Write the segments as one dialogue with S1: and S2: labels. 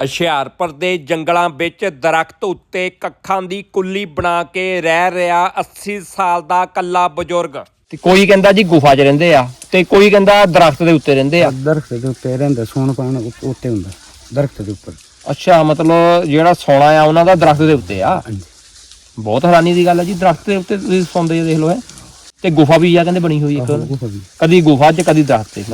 S1: ਹੁਸ਼ਿਆਰਪੁਰ ਦੇ ਜੰਗਲਾਂ ਵਿੱਚ ਦਰਖਤ ਉੱਤੇ ਕੱਖਾਂ ਦੀ ਕੁੱਲੀ ਬਣਾ ਕੇ ਰਹਿ ਰਿਹਾ 80 ਸਾਲ ਦਾ ਕੱਲਾ ਬਜ਼ੁਰਗ। ਤੇ ਕੋਈ ਕਹਿੰਦਾ ਜੀ ਗੁਫਾ 'ਚ ਰਹਿੰਦੇ ਆ ਤੇ ਕੋਈ ਕਹਿੰਦਾ ਦਰਖਤ ਦੇ ਉੱਤੇ ਰਹਿੰਦੇ ਆ।
S2: ਦਰਖਤ ਦੇ ਉੱਤੇ ਰਹਿੰਦਾ ਸੌਣ ਪਾਣ ਉੱਤੇ ਹੁੰਦਾ ਦਰਖਤ ਦੇ ਉੱਪਰ।
S1: ਅੱਛਾ ਮਤਲਬ ਜਿਹੜਾ ਸੋਨਾ ਆ ਉਹਨਾਂ ਦਾ ਦਰਖਤ ਦੇ ਉੱਤੇ ਆ?
S2: ਹਾਂਜੀ।
S1: ਬਹੁਤ ਹੈਰਾਨੀ ਦੀ ਗੱਲ ਆ ਜੀ ਦਰਖਤ ਦੇ ਉੱਤੇ ਤੁਸੀਂ ਸੌਂਦੇ ਦੇਖ ਲਓ ਹੈ। ਤੇ ਗੁਫਾ ਵੀ ਆ ਕਹਿੰਦੇ ਬਣੀ ਹੋਈ ਇੱਕ। ਕਦੀ ਗੁਫਾ 'ਚ ਕਦੀ ਦਰਖਤ ਤੇ।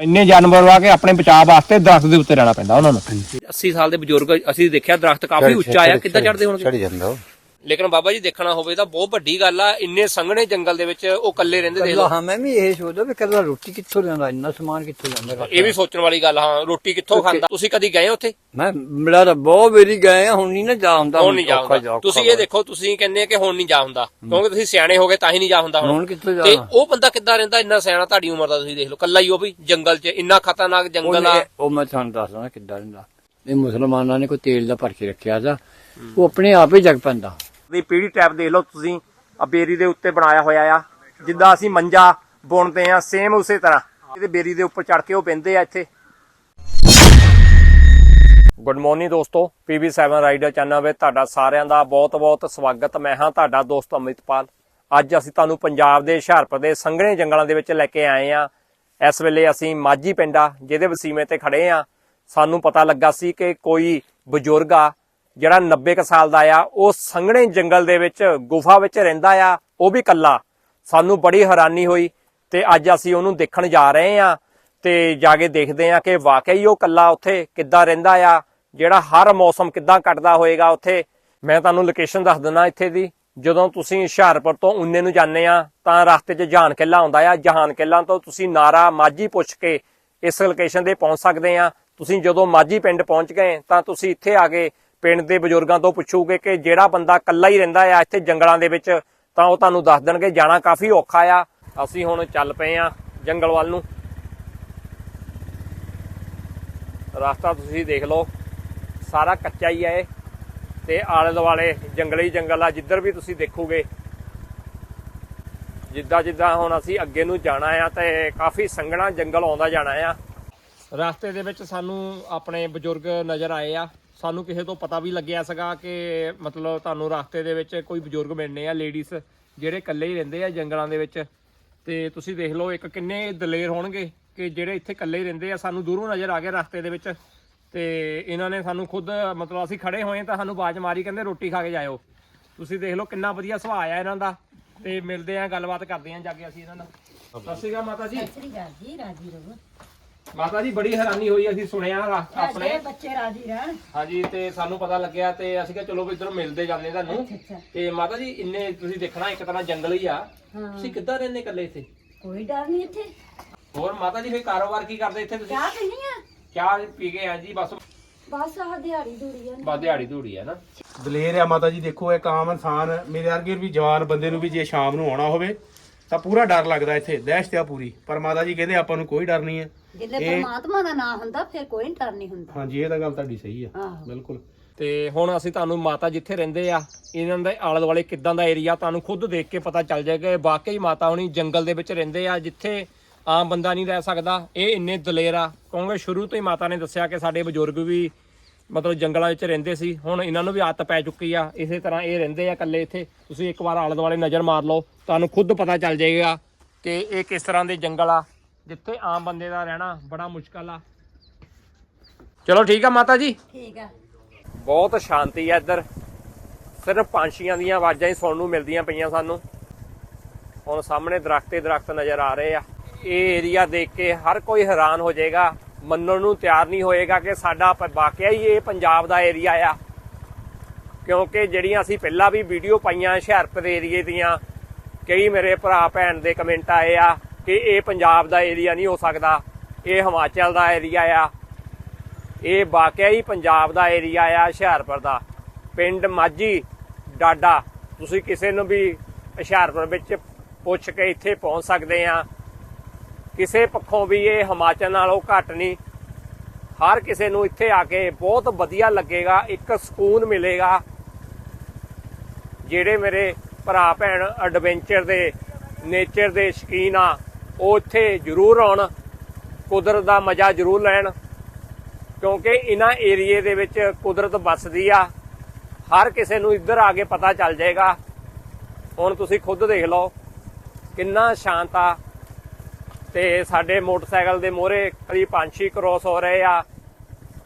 S1: ਇੰਨੇ ਜਾਨਵਰ ਵਾ ਕੇ ਆਪਣੇ ਬਚਾਅ ਵਾਸਤੇ ਦਰਖਤ ਦੇ ਉੱਤੇ ਰਹਿਣਾ ਪੈਂਦਾ ਉਹਨਾਂ ਨੂੰ।
S2: ਹਾਂਜੀ
S1: 80 ਸਾਲ ਦੇ ਬਜ਼ੁਰਗ ਅਸੀਂ ਦੇਖਿਆ ਦਰਖਤ ਕਾਫੀ ਉੱਚਾ ਆ ਕਿੱਦਾਂ ਚੜਦੇ ਹੋਣਗੇ?
S3: ਚੜ ਜਾਂਦਾ ਉਹ।
S1: ਲੇਕਿਨ ਬਾਬਾ ਜੀ ਦੇਖਣਾ ਹੋਵੇ ਤਾਂ ਬਹੁਤ ਵੱਡੀ ਗੱਲ ਆ ਇੰਨੇ ਸੰਘਣੇ ਜੰਗਲ ਦੇ ਵਿੱਚ ਉਹ ਇਕੱਲੇ ਰਹਿੰਦੇ ਦੇਖ ਲਓ।
S4: ਹਾਂ ਮੈਂ ਵੀ ਇਹ ਸੋਚਦਾ ਵੀ ਕੱਲਾ ਰੋਟੀ ਕਿੱਥੋਂ ਲਿਆਉਂਦਾ ਇੰਨਾ ਸਮਾਨ ਕਿੱਥੋਂ ਲਿਆਉਂਦਾ
S1: ਇਹ ਵੀ ਸੋਚਣ ਵਾਲੀ ਗੱਲ ਹਾਂ ਰੋਟੀ ਕਿੱਥੋਂ ਖਾਂਦਾ? ਤੁਸੀਂ ਕਦੀ ਗਏ ਉੱਥੇ?
S4: ਮੈਂ ਮੇਰਾ ਤਾਂ ਬਹੁਤ ਵਾਰੀ ਗਏ ਆ ਹੁਣ ਨਹੀਂ ਨਾ ਜਾ ਹੁੰਦਾ
S1: ਹੁਣ ਨਹੀਂ ਜਾ ਹੁੰਦਾ। ਤੁਸੀਂ ਇਹ ਦੇਖੋ ਤੁਸੀਂ ਕਹਿੰਦੇ ਆ ਕਿ ਹੁਣ ਨਹੀਂ ਜਾ ਹੁੰਦਾ। ਕਿਉਂਕਿ ਤੁਸੀਂ ਸਿਆਣੇ ਹੋ ਗਏ ਤਾਂ ਹੀ ਨਹੀਂ ਜਾ ਹੁੰਦਾ
S4: ਹੁਣ। ਕਿੱਥੋਂ
S1: ਤੇ
S4: ਜਾਣਾ
S1: ਉਹ ਬੰਦਾ ਕਿੱਦਾਂ ਰਹਿੰਦਾ? ਇੰਨਾ ਸਿਆਣਾ ਤੁਹਾਡੀ ਉਮਰ ਦਾ ਤੁਸੀਂ ਦੇਖ ਲਓ। ਕੱਲਾ ਹੀ ਉਹ ਵੀ ਜੰਗਲ 'ਚ ਇੰਨਾ ਖਤਰਨਾਕ ਜੰਗਲ ਆ।
S4: ਉਹ ਮੈਂ ਤੁਹਾਨੂੰ ਦੱਸਦਾ ਕਿੱਦਾਂ ਰਹਿੰਦਾ। ਇਹ ਮੁਸਲਮਾਨਾਂ ਨੇ ਕੋਈ ਤੇਲ ਦਾ ਭਰ ਕੇ ਰੱਖਿਆ ਦਾ ਉਹ ਆਪਣੇ ਆਪ ਹੀ ਜਗ ਪੈਂਦਾ।
S1: ਦੀ ਪੀੜੀ ਟੈਪ ਦੇਖ ਲਓ ਤੁਸੀਂ ਆ ਬੇਰੀ ਦੇ ਉੱਤੇ ਬਣਾਇਆ ਹੋਇਆ ਆ। ਜਿੱਦਾਂ ਅਸੀਂ ਮੰਜਾ ਬੁਣਦੇ ਆ ਸੇਮ ਉਸੇ ਤਰ੍ਹਾਂ। ਇਹਦੇ ਬੇਰੀ ਦੇ ਉੱਪਰ ਚੜ ਕੇ ਉਹ ਬਹਿੰਦੇ ਆ ਇੱਥੇ। ਗੁੱਡ ਮਾਰਨਿੰਗ ਦੋਸਤੋ PB7 ਰਾਈਡਰ ਚੈਨਲ ਵਿੱਚ ਤੁਹਾਡਾ ਸਾਰਿਆਂ ਦਾ ਬਹੁਤ-ਬਹੁਤ ਸਵਾਗਤ। ਮੈਂ ਹਾਂ ਤੁਹਾਡਾ ਦੋਸਤ ਅਮਿਤਪਾਲ ਅੱਜ ਅਸੀਂ ਤੁਹਾਨੂੰ ਪੰਜਾਬ ਦੇ ਹੁਸ਼ਿਆਰਪੁਰ ਦੇ ਸੰਘਣੇ ਜੰਗਲਾਂ ਦੇ ਵਿੱਚ ਲੈ ਕੇ ਆਏ ਆ। ਇਸ ਵੇਲੇ ਅਸੀਂ ਮਾਝੀ ਪਿੰਡਾ ਜਿਹਦੇ ਵਸੀਮੇ ਤੇ ਖੜੇ ਆ। ਸਾਨੂੰ ਪਤਾ ਲੱਗਾ ਸੀ ਕਿ ਕੋਈ ਬਜ਼ੁਰਗ ਆ ਜਿਹੜਾ 90 ਕੁ ਸਾਲ ਦਾ ਆ, ਉਹ ਸੰਘਣੇ ਜੰਗਲ ਦੇ ਵਿੱਚ, ਗੁਫਾ ਵਿੱਚ ਰਹਿੰਦਾ ਆ, ਉਹ ਵੀ ਇਕੱਲਾ। ਸਾਨੂੰ ਬੜੀ ਹੈਰਾਨੀ ਹੋਈ ਤੇ ਅੱਜ ਅਸੀਂ ਉਹਨੂੰ ਦੇਖਣ ਜਾ ਰਹੇ ਆ ਤੇ ਜਾ ਕੇ ਦੇਖਦੇ ਆ ਕਿ ਵਾਕਈ ਉਹ ਇਕੱਲਾ ਉੱਥੇ ਕਿੱਦਾਂ ਰਹਿੰਦਾ ਆ, ਜਿਹੜਾ ਹਰ ਮੌਸਮ ਕਿੱਦਾਂ ਕੱਟਦਾ ਹੋਏਗਾ ਉੱਥੇ। ਮੈਂ ਤੁਹਾਨੂੰ ਲੋਕੇਸ਼ਨ ਦੱਸ ਦਿੰਦਾ ਇੱਥੇ ਦੀ। ਜਦੋਂ ਤੁਸੀਂ ਹੁਸ਼ਿਆਰਪੁਰ ਤੋਂ ਉਨੇ ਨੂੰ ਜਾਂਦੇ ਆ, ਤਾਂ ਰਸਤੇ 'ਚ ਜਹਾਨ ਕਿਲਾ ਆਉਂਦਾ ਆ, ਜਹਾਨ ਕਿਲਾ ਤੋਂ ਤੁਸੀਂ ਨਾਰਾ ਮਾਝੀ ਪੁੱਛ ਕੇ ਇਸ ਲੋਕੇਸ਼ਨ ਤੇ ਪਹੁੰਚ ਸਕਦੇ ਆ। ਤੁਸੀਂ ਜਦੋਂ ਮਾਝੀ ਪਿੰਡ ਪਹੁੰਚ ਗਏ, ਤਾਂ ਤੁਸੀਂ ਇੱਥੇ ਆ ਕੇ ਪਿੰਡ ਦੇ ਬਜ਼ੁਰਗਾਂ ਤੋਂ ਪੁੱਛੋਗੇ ਕਿ ਜਿਹੜਾ ਬੰਦਾ ਇਕੱਲਾ ਹੀ ਰਹਿੰਦਾ ਆ ਇੱਥੇ ਜੰਗਲਾਂ ਦੇ ਵਿੱਚ, ਤਾਂ ਉਹ ਤੁਹਾਨੂੰ ਦੱਸ ਦੇਣਗੇ, ਜਾਣਾ ਕਾਫੀ ਔਖਾ ਆ। ਅਸੀਂ ਹੁਣ ਚੱਲ ਪਏ ਆ ਜੰਗਲ ਵੱਲ ਨੂੰ। ਰਸਤਾ ਤੁਸੀਂ ਦੇਖ ਲਓ, ਸਾਰਾ ਕੱਚਾ ਹੀ ਹੈ ਇਹ। ਤੇ ਆਲੇ ਦੁਆਲੇ ਜੰਗਲੀ ਜੰਗਲ ਆ, ਜਿੱਧਰ ਵੀ ਤੁਸੀਂ ਦੇਖੋਗੇ। ਜਿੱਦਾਂ ਜਿੱਦਾਂ ਹੁਣ ਅਸੀਂ ਅੱਗੇ ਨੂੰ ਜਾਣਾ ਆ, ਤੇ ਕਾਫੀ ਸੰਘਣਾ ਜੰਗਲ ਆਉਂਦਾ ਜਾਣਾ ਆ। ਰਸਤੇ ਦੇ ਵਿੱਚ ਸਾਨੂੰ ਆਪਣੇ ਬਜ਼ੁਰਗ ਨਜ਼ਰ ਆਏ ਆ। ਸਾਨੂੰ ਕਿਸੇ ਤੋਂ ਪਤਾ ਵੀ ਲੱਗਿਆ ਸੀਗਾ ਕਿ ਮਤਲਬ ਤੁਹਾਨੂੰ ਰਸਤੇ ਦੇ ਵਿੱਚ ਕੋਈ ਬਜ਼ੁਰਗ ਮਿਲਣੇ ਆ ਲੇਡੀਜ਼ ਜਿਹੜੇ ਇਕੱਲੇ ਹੀ ਰਹਿੰਦੇ ਆ ਜੰਗਲਾਂ ਦੇ ਵਿੱਚ। ਤੇ ਤੁਸੀਂ ਦੇਖ ਲਓ ਇੱਕ ਕਿੰਨੇ ਦਲੇਰ ਹੋਣਗੇ ਕਿ ਜਿਹੜੇ ਇੱਥੇ ਇਕੱਲੇ ਹੀ ਰਹਿੰਦੇ ਆ, ਸਾਨੂੰ ਦੂਰੋਂ ਨਜ਼ਰ ਆ ਗਏ ਰਸਤੇ ਦੇ ਵਿੱਚ। ਤੇ ਇਹਨਾਂ ਨੇ ਸਾਨੂੰ ਖੁਦ, ਮਤਲਬ ਅਸੀਂ ਖੜੇ ਹੋਏ ਤਾਂ ਸਾਨੂੰ ਬਾਜ ਮਾਰੀ, ਕਹਿੰਦੇ ਰੋਟੀ ਖਾ ਕੇ ਜਾਇਓ। ਤੁਸੀਂ ਦੇਖ ਲਓ ਕਿੰਨਾ ਵਧੀਆ ਸੁਭਾਅ ਆ ਇਹਨਾਂ ਦਾ। ਤੇ ਮਿਲਦੇ ਆ, ਗੱਲਬਾਤ ਕਰਦੇ ਆ ਜਾ ਕੇ ਅਸੀਂ ਇਹਨਾਂ ਨਾਲ। ਸਤਿ ਸ਼੍ਰੀ ਅਕਾਲ ਮਾਤਾ ਜੀ।
S5: ਸ੍ਰੀ ਅਕਾਲ ਜੀ, ਰਾਜੀ ਰਹੋ।
S1: ਮਾਤਾ ਜੀ ਬੜੀ ਹੈਰਾਨੀ ਹੋਈ ਅਸੀਂ ਸੁਣਿਆ ਰਾ- ਆਪਣੇ।
S5: ਬੱਚੇ ਰਾਜੀ ਰਹਿਣ।
S1: ਹਾਂਜੀ ਤੇ ਸਾਨੂੰ ਪਤਾ ਲੱਗਿਆ ਤੇ ਅਸੀਂ ਕਿਹਾ ਚਲੋ ਵੀ ਇੱਧਰ ਮਿਲਦੇ ਜਾਂਦੇ ਤੁਹਾਨੂੰ।
S5: ਅੱਛਾ
S1: ਤੇ ਮਾਤਾ ਜੀ ਇੰਨੇ ਤੁਸੀਂ ਦੇਖਣਾ ਇੱਕ ਤਰ੍ਹਾਂ ਜੰਗਲ ਹੀ ਆ।
S5: ਹਾਂ।
S1: ਤੁਸੀਂ ਕਿੱਦਾਂ ਰਹਿੰਦੇ ਇਕੱਲੇ ਇੱਥੇ?
S5: ਕੋਈ ਡਰ ਨਹੀਂ ਇੱਥੇ।
S1: ਹੋਰ ਮਾਤਾ ਜੀ ਫੇਰ ਕਾਰੋਬਾਰ ਕੀ ਕਰਦੇ ਇੱਥੇ ਤੁਸੀਂ?
S5: ਚਾਹ ਪੀਣੀ ਆ?
S1: ਚਾਹ ਪੀ ਕੇ ਆ ਜੀ ਬਸ।
S5: ਬਸ ਆਹ ਦਿਹਾੜੀ ਦੂੜੀ ਆ
S1: ਬਸ ਦਿਹਾੜੀ ਧੂੜੀ ਆ ਨਾ।
S6: ਦਲੇਰ ਆ ਮਾਤਾ ਜੀ ਦੇਖੋ ਇੱਕ ਆਮ ਇਨਸਾਨ ਮੇਰੇ ਵਰਗੇ ਵੀ ਜਵਾਨ ਬੰਦੇ ਨੂੰ ਵੀ ਜੇ ਸ਼ਾਮ ਨੂੰ ਆਉਣਾ ਹੋਵੇ ਤਾਂ ਪੂਰਾ ਡਰ ਲੱਗਦਾ ਇੱਥੇ ਦਹਿਸ਼ਤ ਆ ਪੂਰੀ। ਪਰ ਮਾਤਾ ਜੀ ਕਹਿੰਦੇ ਆਪਾਂ ਨੂੰ ਕੋਈ ਡਰ ਨਹੀਂ ਹੈ।
S5: ਜਿੱਲੇ ਪਰਮਾਤਮਾ ਦਾ ਨਾਮ ਹੁੰਦਾ ਫਿਰ ਕੋਈ ਡਰ ਨਹੀਂ ਹੁੰਦਾ।
S6: ਹਾਂਜੀ ਇਹ ਤਾਂ ਗੱਲ ਤੁਹਾਡੀ ਸਹੀ ਆ।
S5: ਆਹੋ।
S6: ਬਿਲਕੁਲ।
S1: ਤੇ ਹੁਣ ਅਸੀਂ ਤੁਹਾਨੂੰ ਮਾਤਾ ਜਿੱਥੇ ਰਹਿੰਦੇ ਆ ਇਹਨਾਂ ਦੇ ਆਲੇ ਦੁਆਲੇ ਕਿੱਦਾਂ ਦਾ ਏਰੀਆ ਤੁਹਾਨੂੰ ਖੁਦ ਦੇਖ ਕੇ ਪਤਾ ਚੱਲ ਜਾਏਗਾ ਕਿ ਵਾਕਈ ਮਾਤਾ ਹੁਣੀ ਜੰਗਲ ਦੇ ਵਿੱਚ ਰਹਿੰਦੇ ਆ ਜਿੱਥੇ ਆਮ ਬੰਦਾ ਨਹੀਂ ਰਹਿ ਸਕਦਾ। ਇਹ ਇੰਨੇ ਦਲੇਰ ਆ। ਕਿਉਂਕਿ ਸ਼ੁਰੂ ਤੋਂ ਹੀ ਮਾਤਾ ਨੇ ਦੱਸਿਆ ਕਿ ਸਾਡੇ ਬਜ਼ੁਰਗ ਵੀ ਮਤਲਬ ਜੰਗਲਾਂ ਵਿੱਚ ਰਹਿੰਦੇ ਸੀ। ਹੁਣ ਇਹਨਾਂ ਨੂੰ ਵੀ ਆਦਤ ਪੈ ਚੁੱਕੀ ਆ। ਇਸੇ ਤਰ੍ਹਾਂ ਇਹ ਰਹਿੰਦੇ ਆ ਇਕੱਲੇ ਇੱਥੇ। ਤੁਸੀਂ ਇੱਕ ਵਾਰ ਆਲੇ ਦੁਆਲੇ ਨਜ਼ਰ ਮਾਰ ਲਓ। ਤੁਹਾਨੂੰ ਖੁਦ ਪਤਾ ਚੱਲ ਜਾਏਗਾ ਕਿ ਇਹ ਕਿਸ ਤਰ੍ਹਾਂ ਦੇ ਜੰਗਲ ਆ। ਜਿੱਥੇ ਆਮ ਬੰਦੇ ਦਾ ਰਹਿਣਾ ਬੜਾ ਮੁਸ਼ਕਲ ਆ। ਚਲੋ ਠੀਕ ਆ ਮਾਤਾ ਜੀ।
S5: ਠੀਕ ਆ।
S1: ਬਹੁਤ ਸ਼ਾਂਤੀ ਹੈ ਇੱਧਰ। ਸਿਰਫ ਪੰਛੀਆਂ ਦੀਆਂ ਆਵਾਜ਼ਾਂ ਹੀ ਸੁਣਨ ਨੂੰ ਮਿਲਦੀਆਂ ਪਈਆਂ ਸਾਨੂੰ। ਹੁਣ ਸਾਹਮਣੇ ਦਰਖਤ ਦਰਖਤ ਨਜ਼ਰ ਆ ਰਹੇ ਆ। ਇਹ ਏਰੀਆ ਦੇਖ ਕੇ ਹਰ ਕੋਈ ਹੈਰਾਨ ਹੋ ਜਾਏਗਾ। ਮੰਨਣ ਨੂੰ ਤਿਆਰ ਨਹੀਂ ਹੋਏਗਾ ਕਿ ਸਾਡਾ ਵਾਕਿਆ ਹੀ ਇਹ ਪੰਜਾਬ ਦਾ ਏਰੀਆ ਆ। ਕਿਉਂਕਿ ਜਿਹੜੀਆਂ ਅਸੀਂ ਪਹਿਲਾਂ ਵੀ ਵੀਡੀਓ ਪਾਈਆਂ ਹੁਸ਼ਿਆਰਪੁਰ ਏਰੀਏ ਦੀਆਂ ਕਈ ਮੇਰੇ ਭਰਾ ਭੈਣ ਦੇ ਕਮੈਂਟ ਆਏ ਆ। ਕਿ ਇਹ ਪੰਜਾਬ ਦਾ ਏਰੀਆ ਨਹੀਂ ਹੋ ਸਕਦਾ, ਇਹ ਹਿਮਾਚਲ ਦਾ ਏਰੀਆ ਆ। ਇਹ ਵਾਕਿਆ ਹੀ ਪੰਜਾਬ ਦਾ ਏਰੀਆ ਆ, ਹੁਸ਼ਿਆਰਪੁਰ ਦਾ। ਪਿੰਡ ਮਾਝੀ, ਡਾਡਾ, ਤੁਸੀਂ ਕਿਸੇ ਨੂੰ ਵੀ ਹੁਸ਼ਿਆਰਪੁਰ ਵਿੱਚ ਪੁੱਛ ਕੇ ਇੱਥੇ ਪਹੁੰਚ ਸਕਦੇ ਆ। ਕਿਸੇ ਪੱਖੋਂ ਵੀ ਇਹ ਹਿਮਾਚਲ ਨਾਲੋਂ ਘੱਟ ਨਹੀਂ। ਹਰ ਕਿਸੇ ਨੂੰ ਇੱਥੇ ਆ ਕੇ ਬਹੁਤ ਵਧੀਆ ਲੱਗੇਗਾ, ਇੱਕ ਸਕੂਨ ਮਿਲੇਗਾ। ਜਿਹੜੇ ਮੇਰੇ ਭਰਾ ਭੈਣ ਐਡਵੈਂਚਰ ਦੇ ਨੇਚਰ ਦੇ ਸ਼ਕੀਨ ਆ ਉਹ ਇੱਥੇ ਜ਼ਰੂਰ ਆਉਣ ਕੁਦਰਤ ਦਾ ਮਜ਼ਾ ਜ਼ਰੂਰ ਲੈਣ ਕਿਉਂਕਿ ਇਹਨਾਂ ਏਰੀਏ ਦੇ ਵਿੱਚ ਕੁਦਰਤ ਵੱਸਦੀ ਆ। ਹਰ ਕਿਸੇ ਨੂੰ ਇੱਧਰ ਆ ਕੇ ਪਤਾ ਚੱਲ ਜਾਏਗਾ। ਹੁਣ ਤੁਸੀਂ ਖੁਦ ਦੇਖ ਲਓ ਕਿੰਨਾ ਸ਼ਾਂਤ ਆ। ਤੇ ਸਾਡੇ ਮੋਟਰਸਾਈਕਲ ਦੇ ਮੋਹਰੇ ਕਦੀ ਪੰਛੀ ਕ੍ਰੋਸ ਹੋ ਰਹੇ ਆ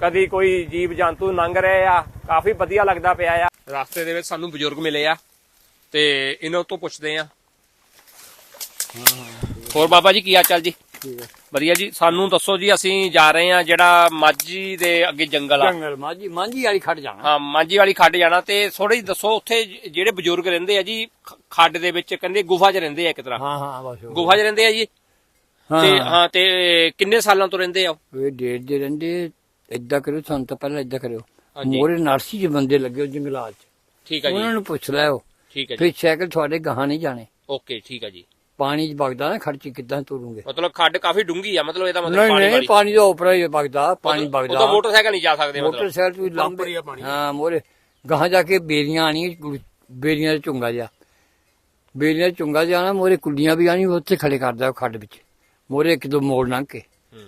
S1: ਕਦੀ ਕੋਈ ਜੀਵ ਜੰਤੂ ਲੰਘ ਰਹੇ ਆ। ਕਾਫੀ ਵਧੀਆ ਲੱਗਦਾ ਪਿਆ ਆ। ਰਸਤੇ ਦੇ ਵਿੱਚ ਸਾਨੂੰ ਬਜ਼ੁਰਗ ਮਿਲੇ ਆ ਤੇ ਇਹਨਾਂ ਤੋਂ ਪੁੱਛਦੇ ਆ। ਹੋਰ ਬਾਬਾ ਜੀ ਕੀ ਹਾਲ ਚਾਲ ਜੀ? ਵਧੀਆ ਜੀ। ਸਾਨੂੰ ਦੱਸੋ ਜੀ ਅਸੀਂ ਜਾ ਰਹੇ ਆ ਜਿਹੜਾ ਮਾਝੀ ਦੇ ਅੱਗੇ ਜੰਗਲ ਆ।
S4: ਜੰਗਲ ਮਾਝੀ ਮਾਝੀ ਵਾਲੀ ਖੜ ਜਾਣਾ।
S1: ਹਾਂ ਮਾਝੀ ਵਾਲੀ ਖੱਡ ਜਾਣਾ ਤੇ ਥੋੜੀ ਦੱਸੋ ਉੱਥੇ ਜਿਹੜੇ ਬਜ਼ੁਰਗ ਰਹਿੰਦੇ ਆ ਜੀ ਖੱਡ ਦੇ ਵਿੱਚ ਕਹਿੰਦੇ ਗੁਫਾ 'ਚ ਰਹਿੰਦੇ ਆ ਇੱਕ ਤਰ੍ਹਾਂ।
S4: ਹਾਂ ਹਾਂ ਬਸ। ਉਹ।
S1: ਗੁਫਾ 'ਚ ਰਹਿੰਦੇ ਆ ਜੀ?
S4: ਹਾਂ
S1: ਤੇ ਹਾਂ। ਤੇ ਕਿੰਨੇ ਸਾਲਾਂ ਤੋਂ ਰਹਿੰਦੇ ਆ ਉਹ?
S4: ਇਹ ਡੇਢ ਦੇ ਰਹਿੰਦੇ ਏਦਾਂ ਕਰਿਓ ਸਾਨੂੰ ਤਾਂ ਪਹਿਲਾਂ ਏਦਾਂ ਕਰਿਓ।
S1: ਹਾਂਜੀ।
S4: ਮੋਰੇ ਨਰਸੀ ਦੇ ਬੰਦੇ ਲੱਗੇ ਹੋ ਜੰਗਲਾਤ ਚ।
S1: ਠੀਕ ਆ
S4: ਉਹਨਾਂ
S1: ਜੀ
S4: ਨੂੰ ਪੁੱਛ ਲਿਓ
S1: ਠੀਕ ਆ ਜੀ।
S4: ਫਿਰ ਸਾਈਕਲ ਤੁਹਾਡੇ ਗਾਹਾਂ ਨਹੀਂ ਜਾਣੇ।
S1: ਓਕੇ ਠੀਕ ਆ ਜੀ।
S4: ਪਾਣੀ ਚ ਵਗਦਾ ਨਾ ਖਰਚ ਕਿੱਦਾਂ ਤੁਰੂਗੇ?
S1: ਮਤਲਬ ਖੱਡ ਕਾਫੀ ਡੂੰਗੀ ਆ ਮਤਲਬ ਇਹਦਾ ਮਤਲਬ
S4: ਨਹੀਂ
S1: ਪਾਣੀ
S4: ਨਹੀਂ
S1: ਵਾਲੀ।
S4: ਪਾਣੀ ਦਾ ਉਪਰ ਹੀ ਵਗਦਾ ਪਾਣੀ
S1: ਉਹ ਤਾਂ
S4: ਵਗਦਾ।
S1: ਮੋਟਰਸਾਈਕਲ ਨਹੀਂ ਜਾ ਸਕਦੇ ਮਤਲਬ।
S4: ਮੋਟਰਸਾਈਕਲ
S6: ਹੀ
S4: ਲੰਬੇ
S6: ਆ ਪਾਣੀ।
S4: ਹਾਂ ਮੋਰੇ ਗਾਹਾਂ ਜਾ ਕੇ ਬੇਰੀਆਂ ਆਣੀਆਂ ਬੇਰੀਆਂ ਦਾ ਚੁੰਗਾ ਜਿਹਾ। ਬੇਰੀਆਂ ਦਾ ਚੁੰਗਾ ਜਿਹਾ ਨਾ ਮੋਰੇ ਕੁੱਲੀਆਂ ਵੀ ਆਣੀ ਉੱਥੇ ਖੜੇ ਕਰਦਾ ਉਹ ਖੱਡ ਵਿੱਚ। ਮੋਰੇ ਇੱਕ ਦੋ ਮੋੜ ਲੰਘ ਕੇ।
S1: ਹੂੰ।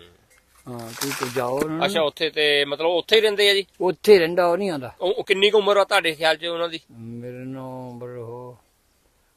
S4: ਹਾਂ ਤੂੰ ਤੇ ਜਾਓ ਨਾ।
S1: ਅੱਛਾ ਉੱਥੇ ਤੇ ਮਤਲਬ ਉੱਥੇ ਹੀ ਰਹਿੰਦੇ ਆ ਜੀ?
S4: ਉੱਥੇ ਰਹਿੰਦਾ ਉਹ ਨਹੀਂ ਆਂਦਾ
S1: ਉਹ ਉਹ ਕਿੰਨੀ ਕੁ ਉਮਰ ਆ ਤੁਹਾਡੇ ਖਿਆਲ 'ਚ ਉਹਨਾਂ ਦੀ?
S4: ਮੇਰੇ ਨੂੰ ਬਰ ਉਹ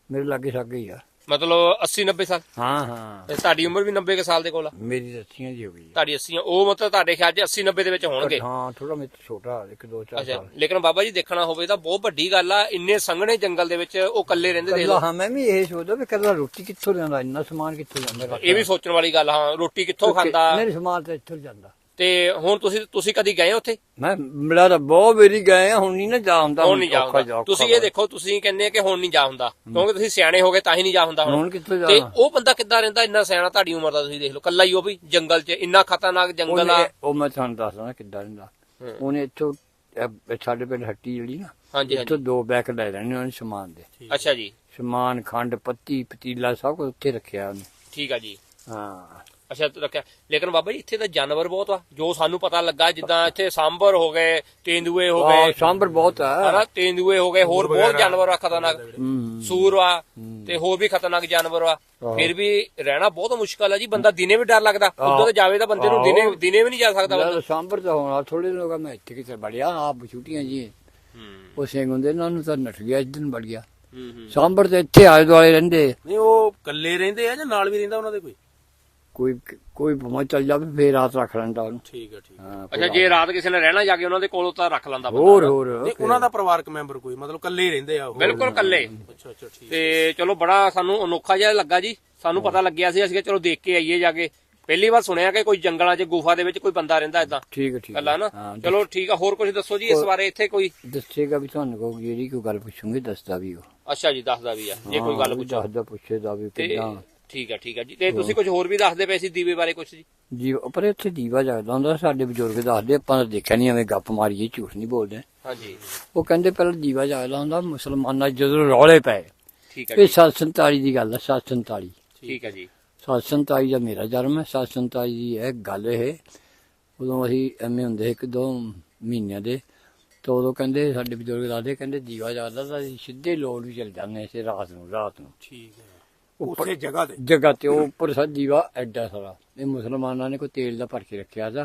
S4: ਮੇਰੇ ਲਾਗੇ ਸਾਗੇ ਹੀ ਆ।
S1: ਮਤਲਬ 80 90 ਸਾਲ।
S4: ਹਾਂ ਹਾਂ।
S1: ਤੇ ਤੁਹਾਡੀ ਉਮਰ ਵੀ 90 ਕੁ ਸਾਲ ਦੇ ਕੋਲ ਆ?
S4: ਮੇਰੀ ਦੱਸੀਆਂ ਜੀ ਹੋ ਗਈ
S1: ਤੁਹਾਡੀ 80 ਆ ਉਹ ਮਤਲਬ ਤੁਹਾਡੇ ਖਿਆਲ 'ਚ 80 90 ਦੇ ਵਿੱਚ ਹੋਣਗੇ?
S4: ਹਾਂ ਥੋੜਾ ਮੇਰੇ ਤੋਂ ਛੋਟਾ ਇੱਕ ਦੋ ਚਾਰ
S1: ਅੱਛਾ।
S4: ਸਾਲ।
S1: ਲੇਕਿਨ ਬਾਬਾ ਜੀ ਦੇਖਣਾ ਹੋਵੇ ਤਾਂ ਬਹੁਤ ਵੱਡੀ ਗੱਲ ਆ। ਇੰਨੇ ਸੰਘਣੇ ਜੰਗਲ ਦੇ ਵਿੱਚ ਉਹ ਇਕੱਲੇ ਰਹਿੰਦੇ ਦੇਖ
S4: ਕੱਲਾ
S1: ਲਓ
S4: ਹਾਂ ਮੈਂ ਵੀ ਇਹ ਸੋਚਦਾ ਵੀ ਕੱਲਾ ਰੋਟੀ ਕਿੱਥੋਂ ਲਿਆਂਦਾ ਇੰਨਾ ਸਮਾਨ ਕਿੱਥੋਂ ਜਾਂਦਾ
S1: ਇਹ ਵੀ ਸੋਚਣ ਵਾਲੀ ਗੱਲ ਹਾਂ ਰੋਟੀ ਕਿੱਥੋਂ ਖਾਂਦਾ?
S4: ਮੇਰੇ ਸਮਾਨ ਤਾਂ ਇੱਥੋਂ ਜਾਂਦਾ।
S1: ਤੇ ਹੁਣ ਤੁਸੀਂ ਤੁਸੀਂ ਕਦੀ ਗਏ ਉੱਥੇ?
S4: ਮੈਂ ਮਿਲਾ ਤਾਂ ਬਹੁਤ ਵੇਰੀ ਗਏ ਆ ਹੁਣ ਨਹੀਂ ਨਾ ਜਾ ਹੁੰਦਾ
S1: ਹੁਣ ਨਹੀਂ ਜਾ ਹੁੰਦਾ। ਤੁਸੀਂ ਇਹ ਦੇਖੋ ਤੁਸੀਂ ਕਹਿੰਦੇ ਆ ਕਿ ਹੁਣ ਨਹੀਂ ਜਾ ਹੁੰਦਾ। ਕਿਉਂਕਿ ਤੁਸੀਂ ਸਿਆਣੇ ਹੋ ਗਏ ਤਾਂ ਹੀ ਨਹੀਂ ਜਾ ਹੁੰਦਾ ਹੁਣ। ਤੇ ਉਹ ਬੰਦਾ ਕਿੱਦਾਂ ਰਹਿੰਦਾ ਇੰਨਾ ਸਿਆਣਾ ਤੁਹਾਡੀ ਉਮਰ ਦਾ ਤੁਸੀਂ ਦੇਖ ਲਓ। ਕੱਲਾ ਹੀ ਉਹ ਵੀ ਜੰਗਲ 'ਚ ਇੰਨਾ ਖਤਰਨਾਕ ਜੰਗਲ ਆ।
S4: ਉਹ ਮੈਂ ਤੁਹਾਨੂੰ ਦੱਸਦਾ ਕਿੱਦਾਂ ਰਹਿੰਦਾ। ਉਹਨੇ ਇੱਥੋਂ ਸਾਡੇ ਪਿੰਡ ਹੱਟੀ ਜਿਹੜੀ ਨਾ
S1: ਹਾਂਜੀ
S4: ਇੱਥੋਂ ਦੋ ਬੈਗ ਲੈ ਲੈਣੇ ਉਹਨੇ ਸਮਾਨ ਦੇ।
S1: ਅੱਛਾ ਜੀ।
S4: ਸਮਾਨ ਖੰਡ ਪੱਤੀ ਪਤੀਲਾ ਸਭ ਕੁਝ ਉੱਥੇ ਰੱਖਿਆ ਉਹਨੇ।
S1: ਠੀਕ ਆ ਜੀ।
S4: ਹਾਂ।
S1: ਅੱਛਾ ਤੇ ਰੱਖਿਆ। ਲੇਕਿਨ ਬਾਬਾ ਜੀ ਇੱਥੇ ਤਾਂ ਜਾਨਵਰ ਬਹੁਤ ਆ। ਜੋ ਸਾਨੂੰ ਪਤਾ ਲੱਗਾ ਜਿੱਦਾਂ ਇੱਥੇ ਸਾਂਬਰ ਹੋ ਗਏ ਤੇਂਦੂਏ ਹੋ ਗਏ।
S4: ਸਾਂਬਰ ਬਹੁਤ
S1: ਹਨਾ
S4: ਹੈ
S1: ਤੇਂਦੂਏ ਹੋ ਗਏ ਹੋਰ ਬਹੁਤ ਜਾਨਵਰ ਆ ਖਤਰਨਾਕ। ਸੂਰ ਆ ਤੇ ਹੋਰ ਵੀ ਖਤਰਨਾਕ ਜਾਨਵਰ ਆ। ਫਿਰ ਵੀ ਰਹਿਣਾ ਬਹੁਤ ਮੁਸ਼ਕਲ ਆ ਜੀ। ਬੰਦਾ ਦਿਨੇ ਵੀ ਡਰ ਲੱਗਦਾ। ਉਦੋਂ ਤੇ ਜਾਵੇ ਤਾਂ ਬੰਦੇ ਨੂੰ ਦਿਨੇ। ਦਿਨੇ ਵੀ ਨਹੀਂ ਜਾ ਸਕਦਾ ਬੰਦਾ।
S4: ਸਾਂਬਰ ਤਾਂ ਹੋਣਾ ਥੋੜੇ ਲੋਕਾਂ ਮੈਂ ਇੱਥੇ ਕਿਤੇ ਬੜਿਆ ਆਪ ਛੁੱਟੀਆਂ ਜੀ। ਉਹ ਸਿੰਘ ਹੁੰਦੇ ਇਹਨਾਂ ਨੂੰ ਤਾਂ ਨੱਠ ਗਿਆ ਇਦਨ ਵੜ ਗਿਆ। ਸਾਂਬਰ ਤੇ ਇੱਥੇ ਆਲੇ ਦੁਆਲੇ ਰਹਿੰਦੇ।
S6: ਨਹੀਂ ਉਹ ਇਕੱਲੇ ਰਹਿੰਦੇ ਆ ਜਾਂ ਨਾਲ ਵੀ ਰਹਿੰਦਾ ਉਹਨਾਂ ਦੇ ਕੋਈ?
S4: ਕੋਈ ਕੋਈ ਭਮਾ ਚੱਲ ਜਾਵੇ ਫੇਰ ਰਾਤ ਰੱਖ ਲੈਂਦਾ ਉਹਨੂੰ।
S6: ਠੀਕ ਹੈ ਠੀਕ ਹੈ
S4: ਹਾਂ,
S1: ਅੱਛਾ ਜੇ ਰਾਤ ਕਿਸੇ ਨੇ ਰਹਿਣਾ ਜਾ ਕੇ ਉਹਨਾਂ ਦੇ ਕੋਲੋਂ ਤਾਂ ਰੱਖ ਲੈਂਦਾ ਬੰਦਾ।
S4: ਹੋਰ ਹੋਰ
S6: ਨਹੀਂ ਉਹਨਾਂ ਦਾ ਪਰਿਵਾਰਕ ਮੈਂਬਰ ਕੋਈ ਮਤਲਬ ਇਕੱਲੇ ਹੀ ਰਹਿੰਦੇ ਆ ਉਹ।
S1: ਬਿਲਕੁਲ ਕੱਲੇ
S6: ਅੱਛਾ ਅੱਛਾ ਠੀਕ।
S1: ਤੇ ਚਲੋ ਬੜਾ ਸਾਨੂੰ ਅਨੋਖਾ ਜਿਹਾ ਲੱਗਾ ਜੀ। ਸਾਨੂੰ ਪਤਾ ਲੱਗਿਆ ਸੀ ਅਸੀਂ ਕਿਹਾ ਚਲੋ ਦੇਖ ਕੇ ਆਈਏ ਜਾ ਕੇ। ਪਹਿਲੀ ਵਾਰ ਸੁਣਿਆ ਕਿ ਕੋਈ ਜੰਗਲਾਂ 'ਚ ਗੁਫਾ ਦੇ ਵਿੱਚ ਕੋਈ ਬੰਦਾ ਰਹਿੰਦਾ ਇਦਾਂ
S4: ਠੀਕ ਹੈ ਠੀਕ
S1: ਗੱਲਾਂ ਨਾ।
S4: ਹਾਂ,
S1: ਚਲੋ ਠੀਕ ਆ ਹੋਰ ਕੁਝ ਦੱਸੋ ਜੀ ਇਸ ਬਾਰੇ ਇੱਥੇ ਕੋਈ?
S4: ਦੱਸੇਗਾ ਵੀ ਤੁਹਾਨੂੰ ਕੋ ਜਿਹੜੀ ਕੋਈ ਗੱਲ ਪੁੱਛੂਗੀ ਦੱਸਦਾ ਵੀ ਉਹ।
S1: ਅੱਛਾ ਜੀ ਦੱਸਦਾ ਵੀ ਆ। ਜੇ ਕੋਈ ਗੱਲ
S4: ਹਾਂ,
S1: ਪੁੱਛੋ।
S4: ਦੱਸਦਾ ਪੁੱਛੇਦਾ ਵੀ
S1: ਤੇ
S4: ਕਿੱਦਾਂ।
S1: ਠੀਕ ਆ ਠੀਕ ਆ ਜੀ। ਤੇ ਤੁਸੀਂ ਕੁਝ ਹੋਰ ਵੀ ਦੱਸਦੇ ਪਏ ਸੀ ਦੀਵੇ ਬਾਰੇ ਕੁਝ ਜੀ?
S4: ਜੀ ਪਰ ਇੱਥੇ ਦੀਵਾ ਜਗਦਾ ਹੁੰਦਾ ਸਾਡੇ ਬਜ਼ੁਰਗ ਦੱਸਦੇ ਆਪਾਂ ਤਾਂ ਦੇਖਿਆ ਨਹੀਂ ਐਵੇਂ ਗੱਪ ਮਾਰੀਏ ਝੂਠ ਨਹੀਂ ਬੋਲਦੇ।
S1: ਹਾਂਜੀ।
S4: ਉਹ ਕਹਿੰਦੇ ਪਹਿਲਾਂ ਦੀਵਾ ਜਗਦਾ ਹੁੰਦਾ ਮੁਸਲਮਾਨਾਂ ਜਦੋਂ ਰੌਲੇ ਪਏ।
S1: ਠੀਕ ਆ
S4: ਇਹ
S1: ਜੀ।
S4: 747 ਦੀ ਗੱਲ ਹੈ 747
S1: ਠੀਕ ਆ ਜੀ।
S4: 747 ਦਾ ਮੇਰਾ ਜਨਮ ਹੈ 747 ਦੀ ਇਹ ਗੱਲ ਇਹ। ਉਦੋਂ ਅਸੀਂ ਐਵੇਂ ਹੁੰਦੇ ਇੱਕ ਦੋ ਮਹੀਨਿਆਂ ਦੇ। ਤਾਂ ਉਦੋਂ ਕਹਿੰਦੇ ਸਾਡੇ ਬਜ਼ੁਰਗ ਦਾਦੇ ਕਹਿੰਦੇ ਦੀਵਾ ਜਗਦਾ ਤਾਂ ਅਸੀਂ ਸਿੱਧੇ ਲੋੜ ਵੀ ਚਲ ਜਾਂਦੇ ਸੀ ਰਾਤ ਨੂੰ ਰਾਤ ਨੂੰ।
S6: ਠੀਕ ਹੈ ਉੱਥੇ ਜਗ੍ਹਾ ਤੇ
S4: ਜਗ੍ਹਾ ਤੇ ਉਹ ਉੱਪਰ ਸਾ ਦੀਵਾ ਐਡਾ ਸਾਰਾ ਇਹ ਮੁਸਲਮਾਨਾਂ ਨੇ ਕੋਈ ਤੇਲ ਦਾ ਭਰ ਕੇ ਰੱਖਿਆ ਸੀ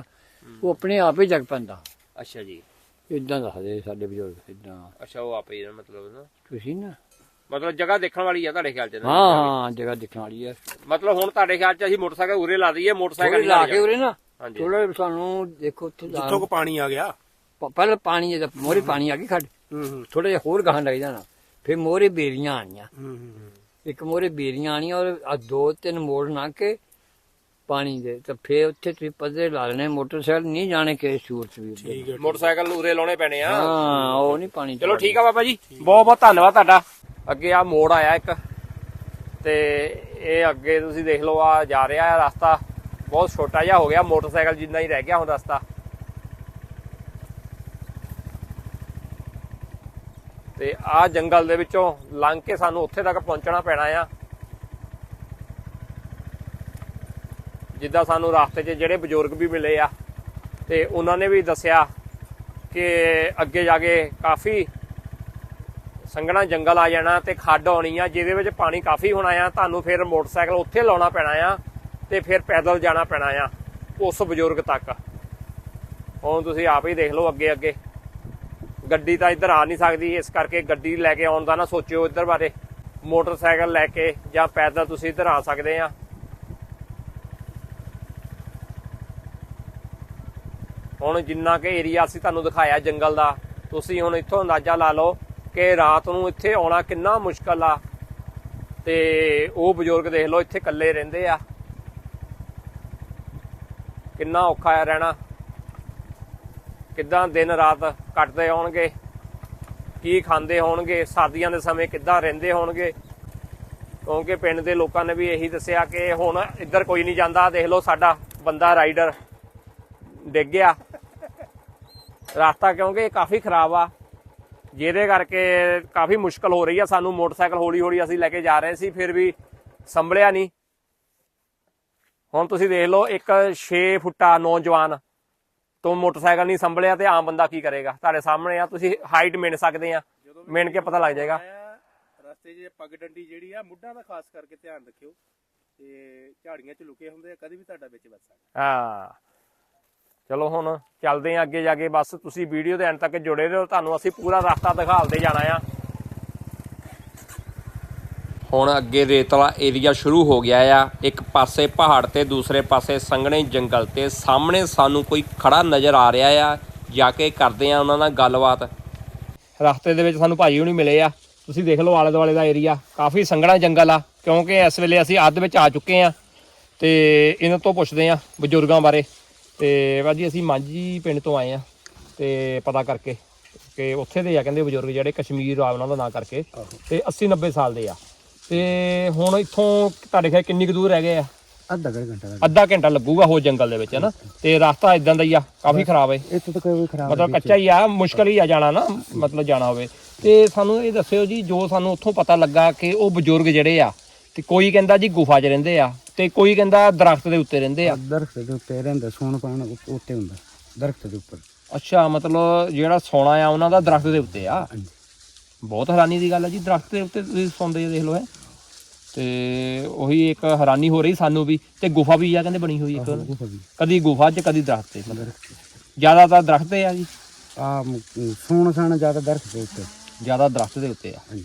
S4: ਉਹ ਆਪਣੇ ਆਪ ਹੀ ਜਗ ਪੈਂਦਾ।
S1: ਅੱਛਾ ਜੀ।
S4: ਇਦਾਂ ਦੱਸਦੇ ਸਾਡੇ ਬਜ਼ੁਰਗ ਇਦਾਂ
S1: ਅੱਛਾ ਉਹ ਆਪੇ ਹੀ ਮਤਲਬ ਨਾ।
S4: ਤੁਸੀਂ ਨਾ।
S1: ਮਤਲਬ ਜਗ੍ਹਾ ਦੇਖਣ ਵਾਲੀ ਆ ਤੁਹਾਡੇ ਖਿਆਲ ਚ ਨਾ?
S4: ਹਾਂ ਹਾਂ ਜਗ੍ਹਾ ਦੇਖਣ ਵਾਲੀ ਹੈ
S1: ਮਤਲਬ ਹੁਣ ਤੁਹਾਡੇ ਖਿਆਲ ਚ ਅਸੀਂ ਮੋਟਰਸਾਈਕਲ ਉਰੇ ਲਾ ਦਈਏ ਮੋਟਰਸਾਈਕਲ
S4: ਲਾ ਕੇ ਉਰੇ ਨਾ।
S1: ਹਾਂਜੀ।
S4: ਥੋੜਾ ਸਾਨੂੰ ਦੇਖੋ ਉੱਥੇ ਦਾ
S6: ਜਿੱਥੋਂ ਕੋ ਪਾਣੀ ਆ ਗਿਆ।
S4: ਪਹਿਲਾਂ ਪਾਣੀ ਜਿਹਦਾ ਮੋਰੇ ਪਾਣੀ ਆ ਗਈ ਖੱਡ।
S6: ਹੂੰ ਹੂੰ।
S4: ਥੋੜਾ ਜਿਹਾ ਹੋਰ ਗਾਹਾਂ ਲੱਗ ਜਾਣਾ। ਫਿਰ ਮੋਰੇ ਬੇਰੀਆਂ ਆਣੀਆਂ।
S6: ਹੂੰ ਹੂੰ।
S4: ਇੱਕ ਮੋਰੇ ਬੇਰੀਆਂ ਆਣੀਆਂ ਔਰ ਆ ਦੋ ਤਿੰਨ ਮੋੜ ਨਾ ਕੇ ਪਾਣੀ ਦੇ। ਤਾਂ ਫਿਰ ਉੱਥੇ ਤੁਸੀਂ ਪੱਧਰੇ ਲਾ ਲੈਣੇ ਮੋਟਰਸਾਈਕਲ ਨਹੀਂ ਜਾਣੇ ਕਿ ਸੂਰਤ ਵੀ ਉੱਧਰ।
S6: ਠੀਕ ਹੈ
S1: ਮੋਟਰਸਾਈਕਲ ਉਰੇ ਲਾਉਣੇ ਪੈਣੇ ਆ।
S4: ਹਾਂ ਉਹ ਨਹੀਂ ਪਾਣੀ
S1: ਚਲੋ ਠੀਕ ਆ ਬਾਬਾ ਜੀ। ਬਹੁਤ ਬਹੁਤ ਧੰਨਵਾਦ ਤੁਹਾਡਾ। ਅੱਗੇ ਆ ਮੋੜ ਆਇਆ ਇੱਕ। ਤੇ ਇਹ ਅੱਗੇ ਤੁਸੀਂ ਦੇਖ ਲਓ ਆ ਜਾ ਰਿਹਾ ਹੈ ਰਸਤਾ। ਬਹੁਤ ਛੋਟਾ ਜਿਹਾ ਹੋ ਗਿਆ। ਮੋਟਰਸਾਈਕਲ ਜਿੰਨਾ ਹੀ ਰਹਿ ਗਿਆ ਹੁਣ ਰਸਤਾ। ਤੇ ਆ ਜੰਗਲ ਦੇ ਵਿੱਚੋਂ ਲੰਘ ਕੇ ਸਾਨੂੰ ਉੱਥੇ ਤੱਕ ਪਹੁੰਚਣਾ ਪੈਣਾ ਆ। ਜਿੱਦਾਂ ਸਾਨੂੰ ਰਸਤੇ 'ਚ ਜਿਹੜੇ ਬਜ਼ੁਰਗ ਵੀ ਮਿਲੇ ਆ ਤੇ ਉਹਨਾਂ ਨੇ ਵੀ ਦੱਸਿਆ ਕਿ ਅੱਗੇ ਜਾ ਕੇ ਕਾਫੀ ਸੰਘਣਾ ਜੰਗਲ ਆ ਜਾਣਾ ਤੇ ਖੱਡ ਆਉਣੀ ਆ, ਜਿਹਦੇ ਵਿੱਚ ਪਾਣੀ ਕਾਫੀ ਹੋਣਾ ਆ। ਤੁਹਾਨੂੰ ਫਿਰ ਮੋਟਰਸਾਈਕਲ ਉੱਥੇ ਲਾਉਣਾ ਪੈਣਾ ਆ ਤੇ ਫਿਰ ਪੈਦਲ ਜਾਣਾ ਪੈਣਾ ਆ ਉਸ ਬਜ਼ੁਰਗ ਤੱਕ। ਹੁਣ ਤੁਸੀਂ ਆਪ ਹੀ ਦੇਖ ਲਓ ਅੱਗੇ ਅੱਗੇ ਗੱਡੀ ਤਾਂ ਇੱਧਰ ਆ ਨਹੀਂ ਸਕਦੀ, ਇਸ ਕਰਕੇ ਗੱਡੀ ਲੈ ਕੇ ਆਉਣ ਦਾ ਨਾ ਸੋਚਿਓ ਇੱਧਰ ਬਾਰੇ। ਮੋਟਰਸਾਈਕਲ ਲੈ ਕੇ ਜਾਂ ਪੈਦਲ ਤੁਸੀਂ ਇੱਧਰ ਆ ਸਕਦੇ ਆ। ਹੁਣ ਜਿੰਨਾ ਕਿ ਏਰੀਆ ਅਸੀਂ ਤੁਹਾਨੂੰ ਦਿਖਾਇਆ ਜੰਗਲ ਦਾ, ਤੁਸੀਂ ਹੁਣ ਇੱਥੋਂ ਅੰਦਾਜ਼ਾ ਲਾ ਲਓ ਕਿ ਰਾਤ ਨੂੰ ਇੱਥੇ ਆਉਣਾ ਕਿੰਨਾ ਮੁਸ਼ਕਲ ਆ। ਤੇ ਉਹ ਬਜ਼ੁਰਗ ਦੇਖ ਲਓ ਇੱਥੇ ਇਕੱਲੇ ਰਹਿੰਦੇ ਆ। ਕਿੰਨਾ ਔਖਾ ਆ ਰਹਿਣਾ। ਕਿੱਦਾਂ ਦਿਨ ਰਾਤ ਕੱਟਦੇ ਹੋਣਗੇ ਕੀ ਖਾਂਦੇ ਹੋਣਗੇ? ਸਰਦੀਆਂ ਦੇ ਸਮੇਂ ਕਿੱਦਾਂ ਰਹਿੰਦੇ ਹੋਣਗੇ? ਕਿਉਂਕਿ ਪਿੰਡ ਦੇ ਲੋਕਾਂ ਨੇ ਵੀ ਇਹੀ ਦੱਸਿਆ ਕਿ ਹੁਣ ਇੱਧਰ ਕੋਈ ਨਹੀਂ ਜਾਂਦਾ। ਦੇਖ ਲਓ ਸਾਡਾ ਬੰਦਾ ਰਾਈਡਰ ਡਿੱਗ ਗਿਆ। ਰਸਤਾ ਕਿਉਂਕਿ ਕਾਫੀ ਖਰਾਬ ਆ। ਜਿਹਦੇ ਕਰਕੇ ਕਾਫੀ ਮੁਸ਼ਕਲ ਹੋ ਰਹੀ ਆ। ਸਾਨੂੰ ਮੋਟਰਸਾਈਕਲ ਹੌਲੀ ਹੌਲੀ ਅਸੀਂ ਲੈ ਕੇ ਜਾ ਰਹੇ ਸੀ, ਫਿਰ ਵੀ ਸੰਭਲਿਆ ਨਹੀਂ। ਹੁਣ ਤੁਸੀਂ ਦੇਖ ਲਓ, ਇੱਕ 6 ਫੁੱਟਾ ਨੌਜਵਾਨ ਤੋਂ ਮੋਟਰਸਾਈਕਲ ਨਹੀਂ ਸੰਭਲਿਆ ਤੇ ਆਮ ਬੰਦਾ ਕੀ ਕਰੇਗਾ? ਤੁਹਾਡੇ ਸਾਹਮਣੇ ਆ ਤੁਸੀਂ ਹਾਈਟ ਮਿਣ ਸਕਦੇ ਆ। ਮਿਣ ਕੇ ਪਤਾ ਲੱਗ ਜਾਏਗਾ।
S6: ਰਸਤੇ 'ਚ ਪੱਗ ਡੰਡੀ ਜਿਹੜੀ ਆ ਮੁੱਢਾਂ ਦਾ ਖਾਸ ਕਰਕੇ ਧਿਆਨ ਰੱਖਿਓ। ਤੇ ਝਾੜੀਆਂ 'ਚ ਲੁਕੇ ਹੁੰਦੇ ਆ ਕਦੇ ਵੀ ਤੁਹਾਡਾ ਵਿੱਚ ਵੱਜ ਸਕਦਾ।
S1: ਹਾਂ। ਚਲੋ ਹੁਣ ਚੱਲਦੇ ਆਂ ਅੱਗੇ ਜਾ ਕੇ ਬਸ ਤੁਸੀਂ ਵੀਡੀਓ ਦੇ ਐਂਡ ਤੱਕ ਜੁੜੇ ਰਹੋ। ਤੁਹਾਨੂੰ ਅਸੀਂ ਪੂਰਾ ਰਸਤਾ ਦਿਖਾਲਦੇ ਜਾਣਾ ਆ। ਹੁਣ ਅੱਗੇ ਰੇਤਲਾ ਏਰੀਆ ਸ਼ੁਰੂ ਹੋ ਗਿਆ ਆ। ਇੱਕ ਪਾਸੇ ਪਹਾੜ ਤੇ ਦੂਸਰੇ ਪਾਸੇ ਸੰਘਣੇ ਜੰਗਲ ਤੇ। ਸਾਹਮਣੇ ਸਾਨੂੰ ਕੋਈ ਖੜਾ ਨਜ਼ਰ ਆ ਰਿਹਾ ਆ। ਜਾ ਕੇ ਕਰਦੇ ਆ ਉਹਨਾਂ ਨਾਲ ਗੱਲਬਾਤ। ਰਸਤੇ ਦੇ ਵਿੱਚ ਸਾਨੂੰ ਭਾਜੀ ਹੁਣੀ ਮਿਲੇ ਆ। ਤੁਸੀਂ ਦੇਖ ਲਓ ਆਲੇ ਦੁਆਲੇ ਦਾ ਏਰੀਆ। ਕਾਫੀ ਸੰਘਣਾ ਜੰਗਲ ਆ ਕਿਉਂਕਿ ਇਸ ਵੇਲੇ ਅਸੀਂ ਅੱਧ ਵਿੱਚ ਆ ਚੁੱਕੇ ਆ। ਤੇ ਇਹਨਾਂ ਤੋਂ ਪੁੱਛਦੇ ਆ ਬਜ਼ੁਰਗਾਂ ਬਾਰੇ। ਤੇ ਭਾਜੀ ਅਸੀਂ ਮਾਂਜੀ ਪਿੰਡ ਤੋਂ ਆਏ ਆ। ਤੇ ਪਤਾ ਕਰਕੇ ਕਿ ਉੱਥੇ ਦੇ ਆ ਕਹਿੰਦੇ ਬਜ਼ੁਰਗ ਜਿਹੜੇ ਕਸ਼ਮੀਰ ਆ ਉਹਨਾਂ ਦਾ ਨਾਂ ਕਰਕੇ। ਤੇ 80 90 ਸਾਲ ਦੇ ਆ। ਤੇ ਹੁਣ ਇੱਥੋਂ ਤੁਹਾਡੇ ਖਿਆਲ ਕਿੰਨੀ ਕੁ ਦੂਰ ਰਹਿ ਗਏ ਆ?
S2: ਅੱਧਾ ਕੁ ਘੰਟਾ ਲੱਗ
S1: ਅੱਧਾ ਘੰਟਾ ਲੱਗੂਗਾ ਹੋ ਜੰਗਲ ਦੇ ਵਿੱਚ ਹਨਾ? ਤੇ ਰਸਤਾ ਇਦਾਂ ਦਾ ਹੀ ਆ ਕਾਫੀ ਖਰਾਬ ਹੈ
S2: ਇੱਥੇ ਤਾਂ ਕੋਈ ਖਰਾਬ
S1: ਮਤਲਬ ਕੱਚਾ ਹੀ ਆ ਮੁਸ਼ਕਲ ਹੀ ਆ ਜਾਣਾ ਨਾ ਮਤਲਬ ਜਾਣਾ ਹੋਵੇ। ਤੇ ਸਾਨੂੰ ਇਹ ਦੱਸਿਓ ਜੀ ਜੋ ਸਾਨੂੰ ਉੱਥੋਂ ਪਤਾ ਲੱਗਾ ਕਿ ਉਹ ਬਜ਼ੁਰਗ ਜਿਹੜੇ ਆ ਤੇ ਕੋਈ ਕਹਿੰਦਾ ਜੀ ਗੁਫਾ 'ਚ ਰਹਿੰਦੇ ਆ ਤੇ ਕੋਈ ਕਹਿੰਦਾ ਦਰਖਤ ਦੇ ਉੱਤੇ ਰਹਿੰਦੇ ਆ।
S2: ਦਰਖਤ ਦੇ ਉੱਤੇ ਰਹਿੰਦਾ ਸੌਣ ਪਾਣ ਉੱਤੇ- ਹੁੰਦਾ ਦਰਖਤ ਦੇ ਉੱਪਰ।
S1: ਅੱਛਾ ਮਤਲਬ ਜਿਹੜਾ ਸੋਨਾ ਆ ਉਹਨਾਂ ਦਾ ਦਰਖਤ ਦੇ ਉੱਤੇ ਆ। ਬਹੁਤ ਹੈਰਾਨੀ ਦੀ ਗੱਲ ਆ ਜੀ ਦਰਖਤ ਦੇ ਉੱਤੇ ਤੁਸੀਂ ਸੌਂਦੇ ਦੇਖ ਲਓ ਹੈ। ਤੇ ਉਹੀ ਇੱਕ ਹੈਰਾਨੀ ਹੋ ਰਹੀ ਸਾਨੂੰ ਵੀ ਤੇ ਗੁਫਾ ਵੀ ਆ ਕਹਿੰਦੇ ਬਣੀ ਹੋਈ ਇੱਕ।
S2: ਗੁਫਾ ਵੀ।
S1: ਕਦੀ ਗੁਫਾ 'ਚ ਕਦੀ ਦਰਖਤ ਤੇ। ਜ਼ਿਆਦਾਤਰ ਦਰਖਤ ਤੇ ਆ ਜੀ।
S2: ਆ ਸੌਣ ਸਾਣ ਜ਼ਿਆਦਾ ਦਰਖਤ ਦੇ ਉੱਤੇ।
S1: ਜ਼ਿਆਦਾ ਦਰਖਤ ਦੇ ਉੱਤੇ ਆ।
S2: ਹਾਂਜੀ।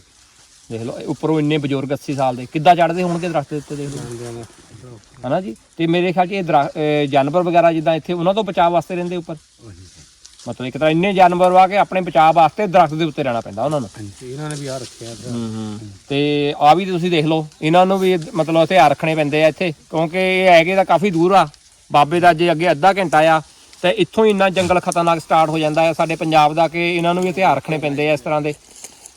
S1: ਦੇਖ ਲਓ ਇਹ ਉੱਪਰੋਂ ਇੰਨੇ ਬਜ਼ੁਰਗ 80 ਸਾਲ ਦੇ। ਕਿੱਦਾਂ ਚੜਦੇ ਹੋਣਗੇ ਦਰਖਤ ਦੇ ਉੱਤੇ ਦੇਖ ਲਓ। ਹਨਾ ਜੀ? ਤੇ ਮੇਰੇ ਖਿਆਲ 'ਚ ਇਹ ਦਰੱਖ- ਅਹ ਜਾਨਵਰ ਵਗੈਰਾ ਜਿੱਦਾਂ ਇੱਥੇ ਉਹਨਾਂ ਤੋਂ ਬਚਾਅ ਵਾਸਤੇ ਰਹਿੰਦੇ ਉੱਪਰ। ਮਤਲਬ ਇੱਕ ਤਰ੍ਹਾਂ ਇੰਨੇ ਜਾਨਵਰ ਵਾ ਕੇ ਆਪਣੇ ਬਚਾਅ ਵਾਸਤੇ ਦਰਖਤ ਦੇ ਉੱਤੇ ਰਹਿਣਾ ਪੈਂਦਾ ਉਹਨਾਂ ਨੂੰ।
S2: ਇਹਨਾਂ ਨੇ ਵੀ ਆ ਰੱਖਿਆ
S1: ਤੇ ਆ ਵੀ ਤੁਸੀਂ ਦੇਖ ਲਓ ਇਹਨਾਂ ਨੂੰ ਵੀ ਮਤਲਬ ਹਥਿਆਰ ਰੱਖਣੇ ਪੈਂਦੇ ਆ ਇੱਥੇ ਕਿਉਂਕਿ ਇਹ ਹੈਗੇ ਤਾਂ ਕਾਫੀ ਦੂਰ ਆ। ਬਾਬੇ ਦਾ ਜੇ ਅੱਗੇ ਅੱਧਾ ਘੰਟਾ ਆ ਤੇ ਇੱਥੋਂ ਹੀ ਇੰਨਾ ਜੰਗਲ ਖਤਰਨਾਕ ਸਟਾਰਟ ਹੋ ਜਾਂਦਾ ਹੈ ਸਾਡੇ ਪੰਜਾਬ ਦਾ ਕਿ ਇਹਨਾਂ ਨੂੰ ਵੀ ਹਥਿਆਰ ਰੱਖਣੇ ਪੈਂਦੇ ਆ ਇਸ ਤਰ੍ਹਾਂ ਦੇ।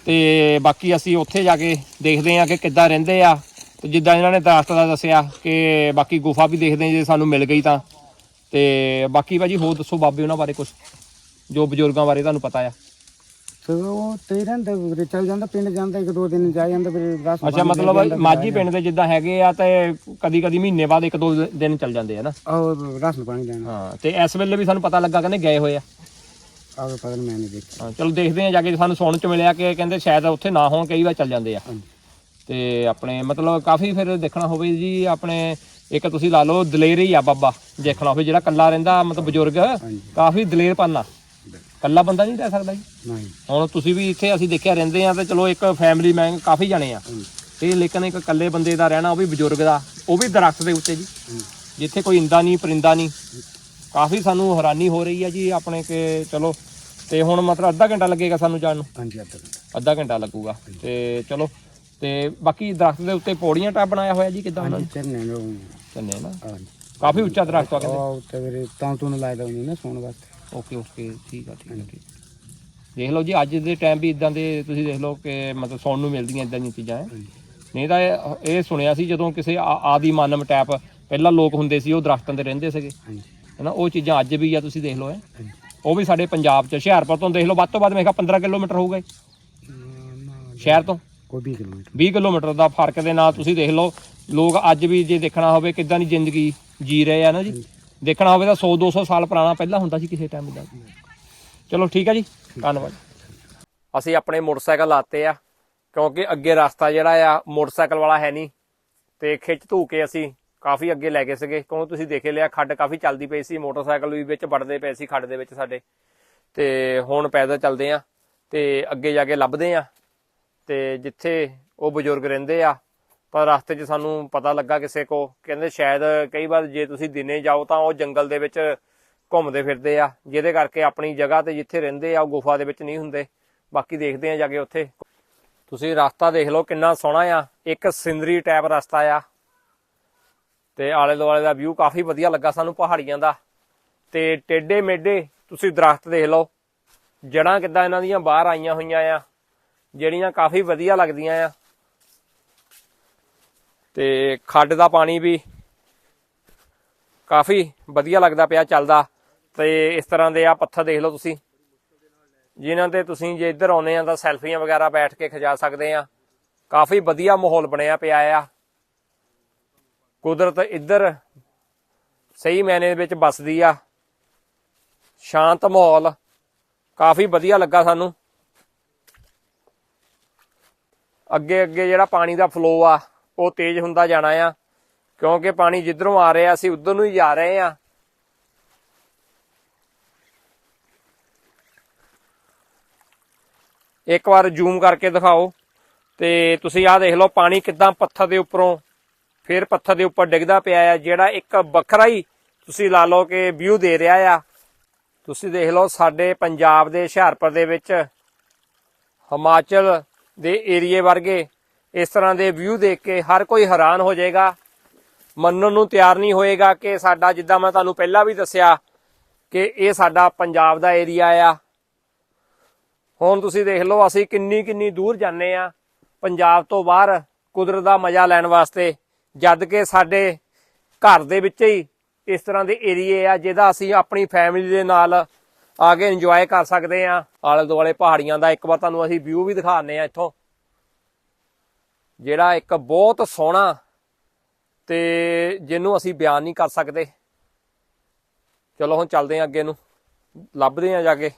S1: ਤੇ ਬਾਕੀ ਅਸੀਂ ਉੱਥੇ ਜਾ ਕੇ ਦੇਖਦੇ ਆ ਕਿ ਕਿੱਦਾਂ ਰਹਿੰਦੇ ਆ। ਤੇ ਜਿੱਦਾਂ ਇਹਨਾਂ ਨੇ ਦਰਖਤ ਦਾ ਦੱਸਿਆ ਕਿ ਬਾਕੀ ਗੁਫਾ ਵੀ ਦੇਖਦੇ ਆ ਜੇ ਸਾਨੂੰ ਮਿਲ ਗਈ ਤਾਂ। ਤੇ ਬਾਕੀ ਭਾਜੀ ਹੋਰ ਦੱਸੋ ਬਾਬੇ ਉਹਨਾਂ ਬਾਰੇ ਕੁਝ ਜੋ ਬਜ਼ੁਰਗਾਂ ਬਾਰੇ ਤੁਹਾਨੂੰ ਪਤਾ ਆ।
S2: ਸੋ ਉਹ ਤੇ ਵੀਰੇ ਚੱਲ ਜਾਂਦਾ ਪਿੰਡ ਜਾਂਦਾ ਇੱਕ ਦੋ ਦਿਨ ਜਾ ਜਾਂਦਾ ਫਿਰ ਰਸ
S1: ਅੱਛਾ ਮਤਲਬ ਮਾਝੀ ਪਿੰਡ ਦੇ ਜਿੱਦਾਂ ਹੈਗੇ ਆ ਤੇ ਕਦੀ ਕਦੀ ਮਹੀਨੇ ਬਾਅਦ ਇੱਕ ਦੋ ਦਿਨ ਚੱਲ ਜਾਂਦੇ ਆ ਨਾ।
S2: ਉਹ ਰਸ ਪਾਣੀ ਲੈਣਾ।
S1: ਹਾਂ ਤੇ ਇਸ ਵੇਲੇ ਵੀ ਸਾਨੂੰ ਪਤਾ ਲੱਗਾ ਕਹਿੰਦੇ ਗਏ ਹੋਏ ਆ।
S2: ਆਹ ਪਤਾ ਨੀ ਮੈਂ ਨਹੀਂ ਦੇਖਿਆ।
S1: ਹਾਂ, ਚਲੋ ਦੇਖਦੇ ਆ ਜਾ ਕੇ ਸਾਨੂੰ ਸੁਣਨ ਚ ਮਿਲਿਆ ਕਿ ਕਹਿੰਦੇ ਸ਼ਾਇਦ ਉੱਥੇ ਨਾ ਹੋਣ ਕਈ ਵਾਰ ਚੱਲ ਜਾਂਦੇ ਆ। ਤੇ ਆਪਣੇ ਮਤਲਬ ਕਾਫੀ ਫਿਰ ਦੇਖਣਾ ਹੋਵੇ ਜੀ ਆਪਣੇ ਇੱਕ ਤੁਸੀਂ ਲਾ ਲਓ ਦਲੇਰ ਹੀ ਆ ਬਾਬਾ ਦੇਖਣਾ ਹੋਵੇ ਜਿਹੜਾ ਕੱਲਾ ਰਹਿੰਦਾ ਮਤਲਬ ਬਜ਼ੁਰਗ ਕਾਫੀ ਦਲੇਰ ਆ ਕੱਲਾ ਬੰਦਾ ਨਹੀਂ ਰਹਿ ਸਕਦਾ ਜੀ।
S2: ਨਹੀਂ।
S1: ਹੁਣ ਤੁਸੀਂ ਵੀ ਇੱਥੇ ਅਸੀਂ ਦੇਖਿਆ ਰਹਿੰਦੇ ਆ ਤੇ ਚਲੋ ਇੱਕ ਫੈਮਿਲੀ ਮੈਂ ਕਾਫੀ ਜਾਣੇ ਆ ਤੇ ਲੇਕਿਨ ਇੱਕ ਇਕੱਲੇ ਬੰਦੇ ਦਾ ਰਹਿਣਾ ਉਹ ਵੀ ਬਜ਼ੁਰਗ ਦਾ ਉਹ ਵੀ ਦਰਖਤ ਦੇ ਉੱਤੇ ਜੀ। ਜਿੱਥੇ ਕੋਈ ਇੰਦਾ ਨਹੀਂ ਪਰਿੰਦਾ ਨਹੀਂ। ਕਾਫੀ ਸਾਨੂੰ ਹੈਰਾਨੀ ਹੋ ਰਹੀ ਹੈ ਜੀ ਆਪਣੇ ਕਿ ਚਲੋ ਤੇ ਹੁਣ ਮਤਲਬ ਅੱਧਾ ਘੰਟਾ ਲੱਗੇਗਾ ਸਾਨੂੰ ਜਾਣ ਨੂੰ।
S2: ਹਾਂਜੀ ਅੱਧਾ ਘੰਟਾ।
S1: ਅੱਧਾ ਘੰਟਾ ਲੱਗੂਗਾ। ਤੇ ਚਲੋ ਤੇ ਬਾਕੀ ਦਰਖਤ ਦੇ ਉੱਤੇ ਪੌੜੀਆਂ ਟਾਪ ਬਣਾਇਆ ਹੋਇਆ ਜੀ ਕਿਦਾਂ ਉਹਨਾਂ
S2: ਨੂੰ?
S1: ਚੰਨੇ ਨਾ
S2: ਹਾਂਜੀ।
S1: ਕਾਫੀ ਉੱਚਾ ਦਰਖਤ ਆ ਕਹਿੰਦੇ।
S2: ਉਹ ਉੱਤੇ ਵੀਰੇ ਤਾਂ ਤੂੰ ਲਾਇਦਾ ਹੁੰਦੀ ਨਾ ਸੌਣ ਵਾਸਤੇ।
S1: ਓਕੇ ਓਕੇ ਠੀਕ ਆ ਠੀਕ ਆ ਠੀਕ ਦੇਖ ਲਓ ਜੀ ਅੱਜ ਦੇ ਟਾਈਮ ਵੀ ਇਦਾਂ ਦੇ ਤੁਸੀਂ ਦੇਖ ਲਓ ਕਿ ਮਤਲਬ ਸੁਣਨ ਨੂੰ ਮਿਲਦੀਆਂ ਇਦਾਂ ਦੀਆਂ ਚੀਜ਼ਾਂ ਹੈ। ਨਹੀਂ ਤਾਂ ਇਹ- ਇਹ ਸੁਣਿਆ ਸੀ ਜਦੋਂ ਕਿਸੇ ਆ- ਆਦੀ ਮਾਨਵ ਟੈਪ ਪਹਿਲਾਂ ਲੋਕ ਹੁੰਦੇ ਸੀ ਉਹ ਦਰਖਤਾਂ ਤੇ ਰਹਿੰਦੇ ਸੀਗੇ।
S2: ਹਾਂਜੀ।
S1: ਹੈਨਾ ਉਹ ਚੀਜ਼ਾਂ ਅੱਜ ਵੀ ਆ ਤੁਸੀਂ ਦੇਖ ਲਓ ਹੈ। ਉਹ ਵੀ ਸਾਡੇ ਪੰਜਾਬ ਚ ਹੁਸ਼ਿਆਰਪੁਰ ਤੋਂ ਦੇਖ ਲਓ ਵੱਧ ਤੋਂ ਵੱਧ ਮੈਂ ਕਿਹਾ 15 ਕਿਲੋਮੀਟਰ ਹੋਊਗਾ ਜੀ ਸ਼ਹਿਰ ਤੋਂ?
S2: ਕੋਈ 20 ਕਿਲੋਮੀਟਰ।
S1: 20 ਕਿਲੋਮੀਟਰ ਦਾ ਫ਼ਰਕ ਦੇ ਨਾਲ ਤੁਸੀਂ ਦੇਖ ਲਓ ਲੋਕ ਅੱਜ ਵੀ ਜੇ ਦੇਖਣਾ ਹੋਵੇ ਕਿੱਦਾਂ ਦੀ ਜ਼ਿੰਦਗੀ ਜੀ ਰਹੇ ਆ ਨਾ ਜੀ। ਦੇਖਣਾ ਹੋਵੇ ਤਾਂ 100 200 ਸਾਲ ਪੁਰਾਣਾ ਪਹਿਲਾਂ ਹੁੰਦਾ ਸੀ ਕਿਸੇ ਟਾਈਮ ਦਾ। ਚਲੋ ਠੀਕ ਹੈ ਜੀ, ਧੰਨਵਾਦ। ਅਸੀਂ ਆਪਣੇ ਮੋਟਰਸਾਈਕਲ ਲਾਤੇ ਆ, ਕਿਉਂਕਿ ਅੱਗੇ ਰਸਤਾ ਜਿਹੜਾ ਆ, ਮੋਟਰਸਾਈਕਲ ਵਾਲਾ ਹੈ ਨਹੀਂ। ਤੇ ਖਿੱਚ ਧੂ ਕੇ ਅਸੀਂ ਕਾਫੀ ਅੱਗੇ ਲੈ ਗਏ ਸੀਗੇ ਕਿਉਂ ਤੁਸੀਂ ਦੇਖੇ ਲਿਆ, ਖੱਡ ਕਾਫੀ ਚੱਲਦੀ ਪਈ ਸੀ, ਮੋਟਰਸਾਈਕਲ ਵੀ ਵਿੱਚ ਵੜਦੇ ਪਏ ਸੀ ਖੱਡ ਦੇ ਵਿੱਚ ਸਾਡੇ। ਤੇ ਹੁਣ ਪੈਦਲ ਚੱਲਦੇ ਆ, ਤੇ ਅੱਗੇ ਜਾ ਕੇ ਲੱਭਦੇ ਆ। ਤੇ ਜਿੱਥੇ ਉਹ ਬਜ਼ੁਰਗ ਰਹਿੰਦੇ ਆ ਪਰ ਰਸਤੇ 'ਚ ਸਾਨੂੰ ਪਤਾ ਲੱਗਾ ਕਿਸੇ ਕੋ। ਕਹਿੰਦੇ ਸ਼ਾਇਦ ਕਈ ਵਾਰ ਜੇ ਤੁਸੀਂ ਦਿਨੇ ਜਾਓ ਤਾਂ ਉਹ ਜੰਗਲ ਦੇ ਵਿੱਚ ਘੁੰਮਦੇ ਫਿਰਦੇ ਆ। ਜਿਹਦੇ ਕਰਕੇ ਆਪਣੀ ਜਗ੍ਹਾ ਤੇ ਜਿੱਥੇ ਰਹਿੰਦੇ ਆ, ਉਹ ਗੁਫਾ ਦੇ ਵਿੱਚ ਨਹੀਂ ਹੁੰਦੇ। ਬਾਕੀ ਦੇਖਦੇ ਆ ਜਾ ਕੇ ਉੱਥੇ। ਤੁਸੀਂ ਰਸਤਾ ਦੇਖ ਲਓ ਕਿੰਨਾ ਸੋਹਣਾ ਆ। ਇੱਕ ਸਿੰਦਰੀ ਟਾਈਪ ਰਸਤਾ ਆ। ਤੇ ਆਲੇ ਦੁਆਲੇ ਦਾ ਵਿਊ ਕਾਫੀ ਵਧੀਆ ਲੱਗਾ ਸਾਨੂੰ ਪਹਾੜੀਆਂ ਦਾ। ਤੇ ਟੇਡੇ ਮੇਡੇ ਤੁਸੀਂ ਦਰਖਤ ਦੇਖ ਲਓ। ਜੜਾਂ ਕਿੱਦਾਂ ਇਹਨਾਂ ਦੀਆਂ ਬਾਹਰ ਆਈਆਂ ਹੋਈਆਂ ਆ। ਜਿਹੜੀਆਂ ਕਾਫੀ ਵਧੀਆ ਲੱਗਦੀਆਂ ਆ। ਤੇ ਖੱਡ ਦਾ ਪਾਣੀ ਵੀ ਕਾਫੀ ਵਧੀਆ ਲੱਗਦਾ ਪਿਆ ਚੱਲਦਾ। ਤੇ ਇਸ ਤਰ੍ਹਾਂ ਦੇ ਆ ਪੱਥਰ ਦੇਖ ਲਓ ਤੁਸੀਂ। ਜਿਨ੍ਹਾਂ ਤੇ ਤੁਸੀਂ ਜੇ ਇੱਧਰ ਆਉਨੇ ਆ ਤਾਂ ਸੈਲਫੀਆਂ ਵਗੈਰਾ ਬੈਠ ਕੇ ਖਿਚਾ ਸਕਦੇ ਆ। ਕਾਫੀ ਵਧੀਆ ਮਾਹੌਲ ਬਣਿਆ ਪਿਆ ਆ। ਕੁਦਰਤ ਇੱਧਰ ਸਹੀ ਮੈਨੇ ਵਿੱਚ ਵੱਸਦੀ ਆ। ਸ਼ਾਂਤ ਮਾਹੌਲ। ਕਾਫੀ ਵਧੀਆ ਲੱਗਾ ਸਾਨੂੰ। ਅੱਗੇ ਅੱਗੇ ਜਿਹੜਾ ਪਾਣੀ ਦਾ ਫਲੋ ਆ। ਉਹ ਤੇਜ਼ ਹੁੰਦਾ ਜਾਣਾ ਆ। ਕਿਉਂਕਿ ਪਾਣੀ ਜਿੱਧਰੋਂ ਆ ਰਿਹਾ, ਅਸੀਂ ਉਧਰ ਨੂੰ ਹੀ ਜਾ ਰਹੇ ਆ। ਇੱਕ ਵਾਰ ਜ਼ੂਮ ਕਰਕੇ ਦਿਖਾਓ। ਤੇ ਤੁਸੀਂ ਆਹ ਦੇਖ ਲਓ, ਪਾਣੀ ਕਿਦਾਂ ਪੱਥਰ ਦੇ ਉੱਪਰੋਂ, ਫਿਰ ਪੱਥਰ ਦੇ ਉੱਪਰ ਡਿੱਗਦਾ ਪਿਆ ਆ, ਜਿਹੜਾ ਇੱਕ ਵੱਖਰਾ ਹੀ ਤੁਸੀਂ ਲਾ ਲਓ ਕਿ ਵਿਊ ਦੇ ਰਿਹਾ ਆ। ਤੁਸੀਂ ਦੇਖ ਲਓ, ਸਾਡੇ ਪੰਜਾਬ ਦੇ ਹੁਸ਼ਿਆਰਪੁਰ ਦੇ ਵਿੱਚ ਹਿਮਾਚਲ ਦੇ ਏਰੀਏ ਵਰਗੇ ਇਸ ਤਰ੍ਹਾਂ ਦੇ ਵਿਊ ਦੇਖ ਕੇ ਹਰ ਕੋਈ ਹੈਰਾਨ ਹੋ ਜਾਏਗਾ। ਮੰਨਣ ਨੂੰ ਤਿਆਰ ਨਹੀਂ ਹੋਏਗਾ ਕਿ ਸਾਡਾ, ਜਿੱਦਾਂ ਮੈਂ ਤੁਹਾਨੂੰ ਪਹਿਲਾਂ ਵੀ ਦੱਸਿਆ ਕਿ ਇਹ ਸਾਡਾ ਪੰਜਾਬ ਦਾ ਏਰੀਆ ਆ। ਹੁਣ ਤੁਸੀਂ ਦੇਖ ਲਓ, ਅਸੀਂ ਕਿੰਨੀ ਕਿੰਨੀ ਦੂਰ ਜਾਂਦੇ ਆ ਪੰਜਾਬ ਤੋਂ ਬਾਹਰ ਕੁਦਰਤ ਦਾ ਮਜ਼ਾ ਲੈਣ ਵਾਸਤੇ, ਜਦ ਕਿ ਸਾਡੇ ਘਰ ਦੇ ਵਿੱਚ ਹੀ ਇਸ ਤਰ੍ਹਾਂ ਦੇ ਏਰੀਏ ਆ, ਜਿਹਦਾ ਅਸੀਂ ਆਪਣੀ ਫੈਮਿਲੀ ਦੇ ਨਾਲ ਆ ਕੇ ਇੰਜੋਏ ਕਰ ਸਕਦੇ ਆ ਆਲੇ ਦੁਆਲੇ ਪਹਾੜੀਆਂ ਦਾ ਇੱਕ ਵਾਰ ਤੁਹਾਨੂੰ ਅਸੀਂ ਵਿਊ ਵੀ ਦਿਖਾਉਂਦੇ ਆ ਇੱਥੋਂ। ਜਿਹੜਾ ਇੱਕ ਬਹੁਤ ਸੋਹਣਾ ਤੇ ਜਿਹਨੂੰ ਅਸੀਂ ਬਿਆਨ ਨਹੀਂ ਕਰ ਸਕਦੇ। ਚਲੋ ਹੁਣ ਚੱਲਦੇ ਆ ਅੱਗੇ ਨੂੰ। ਲੱਭਦੇ ਆ ਜਾ ਕੇ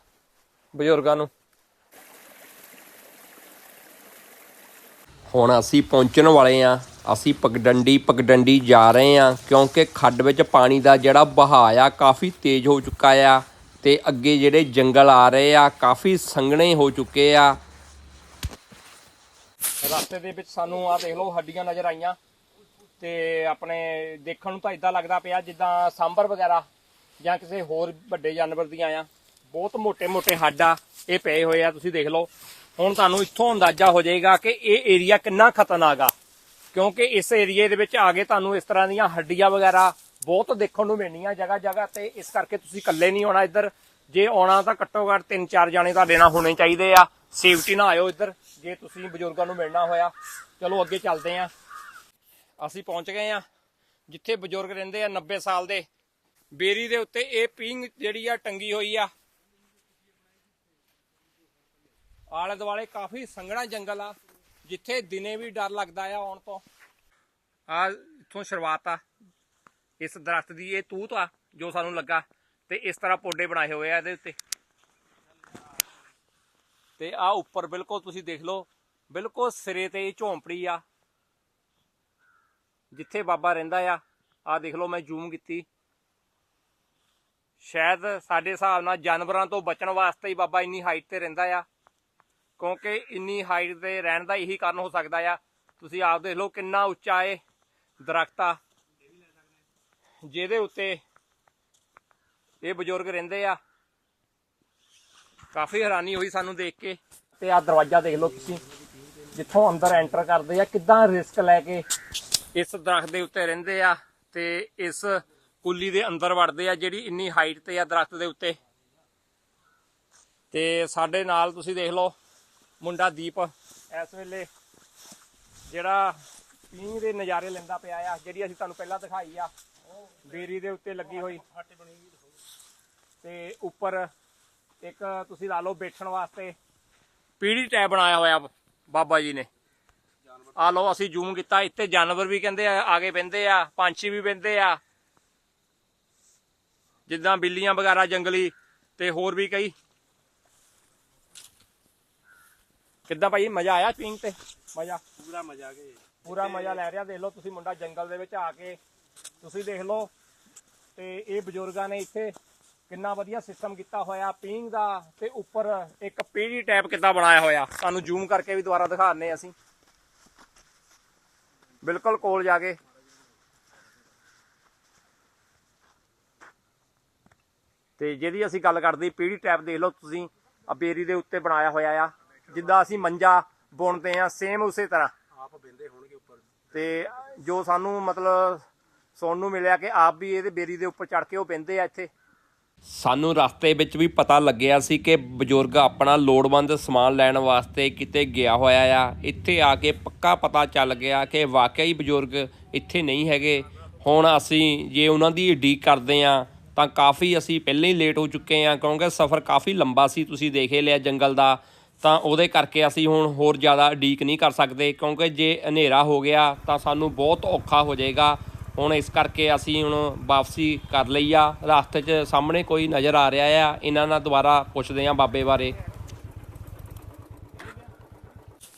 S1: ਬਜ਼ੁਰਗਾਂ ਨੂੰ। ਹੁਣ ਅਸੀਂ ਪਹੁੰਚਣ ਵਾਲੇ ਆ ਅਸੀਂ ਪਗਡੰਡੀ ਪਗਡੰਡੀ ਜਾ ਰਹੇ ਆ ਕਿਉਂਕਿ ਖੱਡ ਵਿੱਚ ਪਾਣੀ ਦਾ ਜਿਹੜਾ ਬਹਾਅ ਆ ਕਾਫੀ ਤੇਜ਼ ਹੋ ਚੁੱਕਾ ਆ ਤੇ ਅੱਗੇ ਜਿਹੜੇ ਜੰਗਲ ਆ ਰਹੇ ਆ ਕਾਫੀ ਸੰਘਣੇ ਹੋ ਚੁੱਕੇ ਆ। ਰਸਤੇ ਦੇ ਵਿੱਚ ਸਾਨੂੰ ਆ ਦੇਖ ਲਓ ਹੱਡੀਆਂ ਨਜ਼ਰ ਆਈਆਂ। ਤੇ ਆਪਣੇ ਦੇਖਣ ਨੂੰ ਤਾਂ ਇਦਾਂ ਲੱਗਦਾ ਪਿਆ ਜਿੱਦਾਂ ਸਾਂਬਰ ਵਗੈਰਾ ਜਾਂ ਕਿਸੇ ਹੋਰ ਵੱਡੇ ਜਾਨਵਰ ਦੀਆਂ ਆ। ਬਹੁਤ ਮੋٹے-ਮੋٹے ਹੱਡ ਆ, ਇਹ ਪਏ ਹੋਏ ਆ, ਤੁਸੀਂ ਦੇਖ ਲਓ। ਹੁਣ ਤੁਹਾਨੂੰ ਇੱਥੋਂ ਅੰਦਾਜ਼ਾ ਹੋ ਜਾਏਗਾ ਕਿ ਇਹ ਏਰੀਆ ਕਿੰਨਾ ਖਤਰਨਾਕ ਆ। ਕਿਉਂਕਿ ਇਸ ਏਰੀਏ ਦੇ ਵਿੱਚ ਆ ਆਗੇ ਤੁਹਾਨੂੰ ਇਸ ਤਰ੍ਹਾਂ ਦੀਆਂ ਹੱਡੀਆਂ ਵਗੈਰਾ ਬਹੁਤ ਦੇਖਣ ਨੂੰ ਮਿਲਣੀਆਂ ਜਗ੍ਹਾ ਜਗ੍ਹਾ ਤੇ ਇਸ ਕਰਕੇ ਤੁਸੀਂ ਇਕੱਲੇ ਨਹੀਂ ਆਉਣਾ ਇੱਧਰ। ਜੇ ਆਉਣਾ ਤਾਂ ਘੱਟੋ ਘੱਟ 3-4 ਜਾਣੇ ਤੁਹਾਡੇ ਨਾਲ ਹੋਣੇ ਚਾਹੀਦੇ ਆ। ਸੇਫਟੀ ਨਾਲ ਆਇਓ ਇੱਧਰ। ਜੇ ਤੁਸੀਂ ਬਜ਼ੁਰਗਾਂ ਨੂੰ ਮਿਲਣਾ ਹੋਇਆ, ਚਲੋ ਅੱਗੇ ਚੱਲਦੇ ਆ। ਅਸੀਂ ਪਹੁੰਚ ਗਏ ਆ, ਜਿੱਥੇ ਬਜ਼ੁਰਗ ਰਹਿੰਦੇ ਆ 90 ਸਾਲ ਦੇ। ਬੇਰੀ ਦੇ ਉੱਤੇ ਇਹ ਪਿੰਗ ਜਿਹੜੀ ਆ ਟੰਗੀ ਹੋਈ ਆ। ਆਲੇ ਦੁਆਲੇ ਕਾਫੀ ਸੰਘਣਾ ਜੰਗਲ ਆ, ਜਿੱਥੇ ਦਿਨੇ ਵੀ ਡਰ ਲੱਗਦਾ ਆ ਆਉਣ ਤੋਂ। ਆ ਇੱਥੋਂ ਸ਼ੁਰੂਆਤ ਆ। ਇਸ ਦਰਖਤ ਦੀ ਇਹ ਤੂਤ ਆ, ਜੋ ਸਾਨੂੰ ਲੱਗਾ, ਤੇ ਇਸ ਤਰ੍ਹਾਂ ਪੌਡੇ ਬਣਾਏ ਹੋਏ ਆ ਇਹਦੇ ਉੱਤੇ। ਤੇ ਆ ਉੱਪਰ ਬਿਲਕੁਲ ਤੁਸੀਂ ਦੇਖ ਲਓ, ਬਿਲਕੁਲ ਸਿਰੇ ਤੇ ਇਹ ਝੌਂਪੜੀ ਆ, ਜਿੱਥੇ ਬਾਬਾ ਰਹਿੰਦਾ ਆ। ਆ ਦੇਖ ਲਓ ਮੈਂ ਜ਼ੂਮ ਕੀਤੀ। ਸ਼ਾਇਦ ਸਾਡੇ ਹਿਸਾਬ ਨਾਲ ਜਾਨਵਰਾਂ ਤੋਂ ਬਚਣ ਵਾਸਤੇ ਹੀ ਬਾਬਾ ਇੰਨੀ ਹਾਈਟ ਤੇ ਰਹਿੰਦਾ ਆ, ਕਿਉਂਕਿ ਇੰਨੀ ਹਾਈਟ ਤੇ ਰਹਿਣ ਦਾ ਇਹੀ ਕਾਰਨ ਹੋ ਸਕਦਾ ਆ। ਤੁਸੀਂ ਆਪ ਦੇਖ ਲਓ ਕਿੰਨਾ ਉੱਚਾ ਇਹ ਦਰਖਤ ਆ। ਜਿਹਦੇ ਉੱਤੇ ਇਹ ਬਜ਼ੁਰਗ ਰਹਿੰਦੇ ਆ। ਕਾਫੀ ਹੈਰਾਨੀ ਹੋਈ ਸਾਨੂੰ ਦੇਖ ਕੇ ਤੇ ਆ ਦਰਵਾਜ਼ਾ ਦੇਖ ਲਓ ਤੁਸੀਂ, ਜਿੱਥੋਂ ਅੰਦਰ ਐਂਟਰ ਕਰਦੇ ਆ, ਕਿੱਦਾਂ ਰਿਸਕ ਲੈ ਕੇ ਇਸ ਦਰਖਤ ਦੇ ਉੱਤੇ ਰਹਿੰਦੇ ਆ ਤੇ ਇਸ ਕੁੱਲੀ ਦੇ ਅੰਦਰ ਵੜਦੇ ਆ, ਜਿਹੜੀ ਇੰਨੀ ਹਾਈਟ ਤੇ ਆ ਦਰਖਤ ਦੇ ਉੱਤੇ। ਤੇ ਸਾਡੇ ਨਾਲ ਤੁਸੀਂ ਦੇਖ ਲਓ ਮੁੰਡਾ ਦੀਪ, ਇਸ ਵੇਲੇ ਜਿਹੜਾ ਪੀਂਘ ਦੇ ਨਜ਼ਾਰੇ ਲੈਂਦਾ ਪਿਆ ਆ, ਜਿਹੜੀ ਅਸੀਂ ਤੁਹਾਨੂੰ ਪਹਿਲਾਂ ਦਿਖਾਈ ਆ, ਬੇਰੀ ਦੇ ਉੱਤੇ ਲੱਗੀ ਹੋਈ। ਤੇ ਉੱਪਰ ਇੱਕ ਤੁਸੀਂ ਲਾ ਲਓ ਬੈਠਣ ਵਾਸਤੇ। ਪੀੜੀ ਟੈਬ ਬਣਾਇਆ ਹੋਇਆ ਬਾਬਾ ਜੀ ਨੇ। ਆ ਲਓ ਅਸੀਂ ਜ਼ੂਮ ਕੀਤਾ ਇੱਥੇ ਜਾਨਵਰ ਵੀ ਕਹਿੰਦੇ ਆ ਆਗੇ ਬਹਿੰਦੇ ਆ ਪੰਛੀ ਵੀ ਬਹਿੰਦੇ ਆ। ਜਿੱਦਾਂ ਬਿੱਲੀਆਂ ਵਗੈਰਾ ਜੰਗਲੀ ਤੇ ਹੋਰ ਵੀ ਕਈ। ਕਿੱਦਾਂ ਭਾਈ ਮਜ਼ਾ ਆਇਆ ਪੀਂਗ ਤੇ? ਮਜ਼ਾ?
S6: ਪੂਰਾ ਮਜ਼ਾ ਕੇ
S1: ਪੂਰਾ ਮਜ਼ਾ ਲੈ ਰਿਹਾ ਦੇਖ ਲਓ ਤੁਸੀਂ ਮੁੰਡਾ ਜੰਗਲ ਦੇ ਵਿੱਚ ਆ ਕੇ। ਤੁਸੀਂ ਦੇਖ ਲਓ ਤੇ ਇਹ ਬਜ਼ੁਰਗਾਂ ਨੇ ਇੱਥੇ ਕਿੰਨਾ ਵਧੀਆ ਸਿਸਟਮ ਕੀਤਾ ਹੋਇਆ ਪੀਂਗ ਦਾ ਤੇ ਉੱਪਰ ਇੱਕ ਪੀੜੀ ਟੈਪ ਕਿੱਦਾਂ ਬਣਾਇਆ ਹੋਇਆ। ਤੁਹਾਨੂੰ ਜ਼ੂਮ ਕਰਕੇ ਵੀ ਦੁਬਾਰਾ ਦਿਖਾਉਂਦੇ ਅਸੀਂ। ਬਿਲਕੁਲ ਕੋਲ ਜਾ ਕੇ। ਤੇ ਜਿਹਦੀ ਅਸੀਂ ਗੱਲ ਕਰਦੇ ਪੀੜੀ ਟੈਪ ਦੇਖ ਲਓ ਤੁਸੀਂ ਆ ਬੇਰੀ ਦੇ ਉੱਤੇ ਬਣਾਇਆ ਹੋਇਆ ਆ। ਜਿੱਦਾਂ ਅਸੀਂ ਮੰਜਾ ਬੁਣਦੇ ਆ ਸੇਮ ਉਸੇ ਤਰ੍ਹਾਂ।
S6: ਆਪ ਬਿੰਦੇ ਹੋਣਗੇ ਉੱਪਰ।
S1: ਤੇ ਜੋ ਸਾਨੂੰ ਮਤਲਬ ਸੁਣਨ ਨੂੰ ਮਿਲਿਆ ਕਿ ਆਪ ਵੀ ਇਹਦੇ ਬੇਰੀ ਦੇ ਉੱਪਰ ਚੜ ਕੇ ਉਹ ਪੈਂਦੇ ਆ ਇੱਥੇ। ਸਾਨੂੰ ਰਸਤੇ ਵਿੱਚ ਵੀ ਪਤਾ ਲੱਗਿਆ ਸੀ ਕਿ ਬਜ਼ੁਰਗ ਆਪਣਾ ਲੋੜਵੰਦ ਸਮਾਨ ਲੈਣ ਵਾਸਤੇ ਕਿਤੇ ਗਿਆ ਹੋਇਆ ਆ। ਇੱਥੇ ਆ ਕੇ ਪੱਕਾ ਪਤਾ ਚੱਲ ਗਿਆ ਕਿ ਵਾਕਈ ਬਜ਼ੁਰਗ ਇੱਥੇ ਨਹੀਂ ਹੈਗੇ। ਹੁਣ ਅਸੀਂ ਜੇ ਉਹਨਾਂ ਦੀ ਉਡੀਕ ਕਰਦੇ ਆ ਤਾਂ ਕਾਫੀ ਅਸੀਂ ਪਹਿਲਾਂ ਹੀ ਲੇਟ ਹੋ ਚੁੱਕੇ ਆ ਕਿਉਂਕਿ ਸਫ਼ਰ ਕਾਫੀ ਲੰਬਾ ਸੀ, ਤੁਸੀਂ ਦੇਖੇ ਲਿਆ ਜੰਗਲ ਦਾ। ਤਾਂ ਉਹਦੇ ਕਰਕੇ ਅਸੀਂ ਹੁਣ ਹੋਰ ਜ਼ਿਆਦਾ ਉਡੀਕ ਨਹੀਂ ਕਰ ਸਕਦੇ, ਕਿਉਂਕਿ ਜੇ ਹਨੇਰਾ ਹੋ ਗਿਆ ਤਾਂ ਸਾਨੂੰ ਬਹੁਤ ਔਖਾ ਹੋ ਜਾਏਗਾ। ਹੁਣ ਇਸ ਕਰਕੇ ਅਸੀਂ ਹੁਣ ਵਾਪਸੀ ਕਰ ਲਈ ਆ। ਰਸਤੇ 'ਚ ਸਾਹਮਣੇ ਕੋਈ ਨਜ਼ਰ ਆ ਰਿਹਾ ਆ। ਇਹਨਾਂ ਨਾਲ ਦੁਬਾਰਾ ਪੁੱਛਦੇ ਆ ਬਾਬੇ ਬਾਰੇ।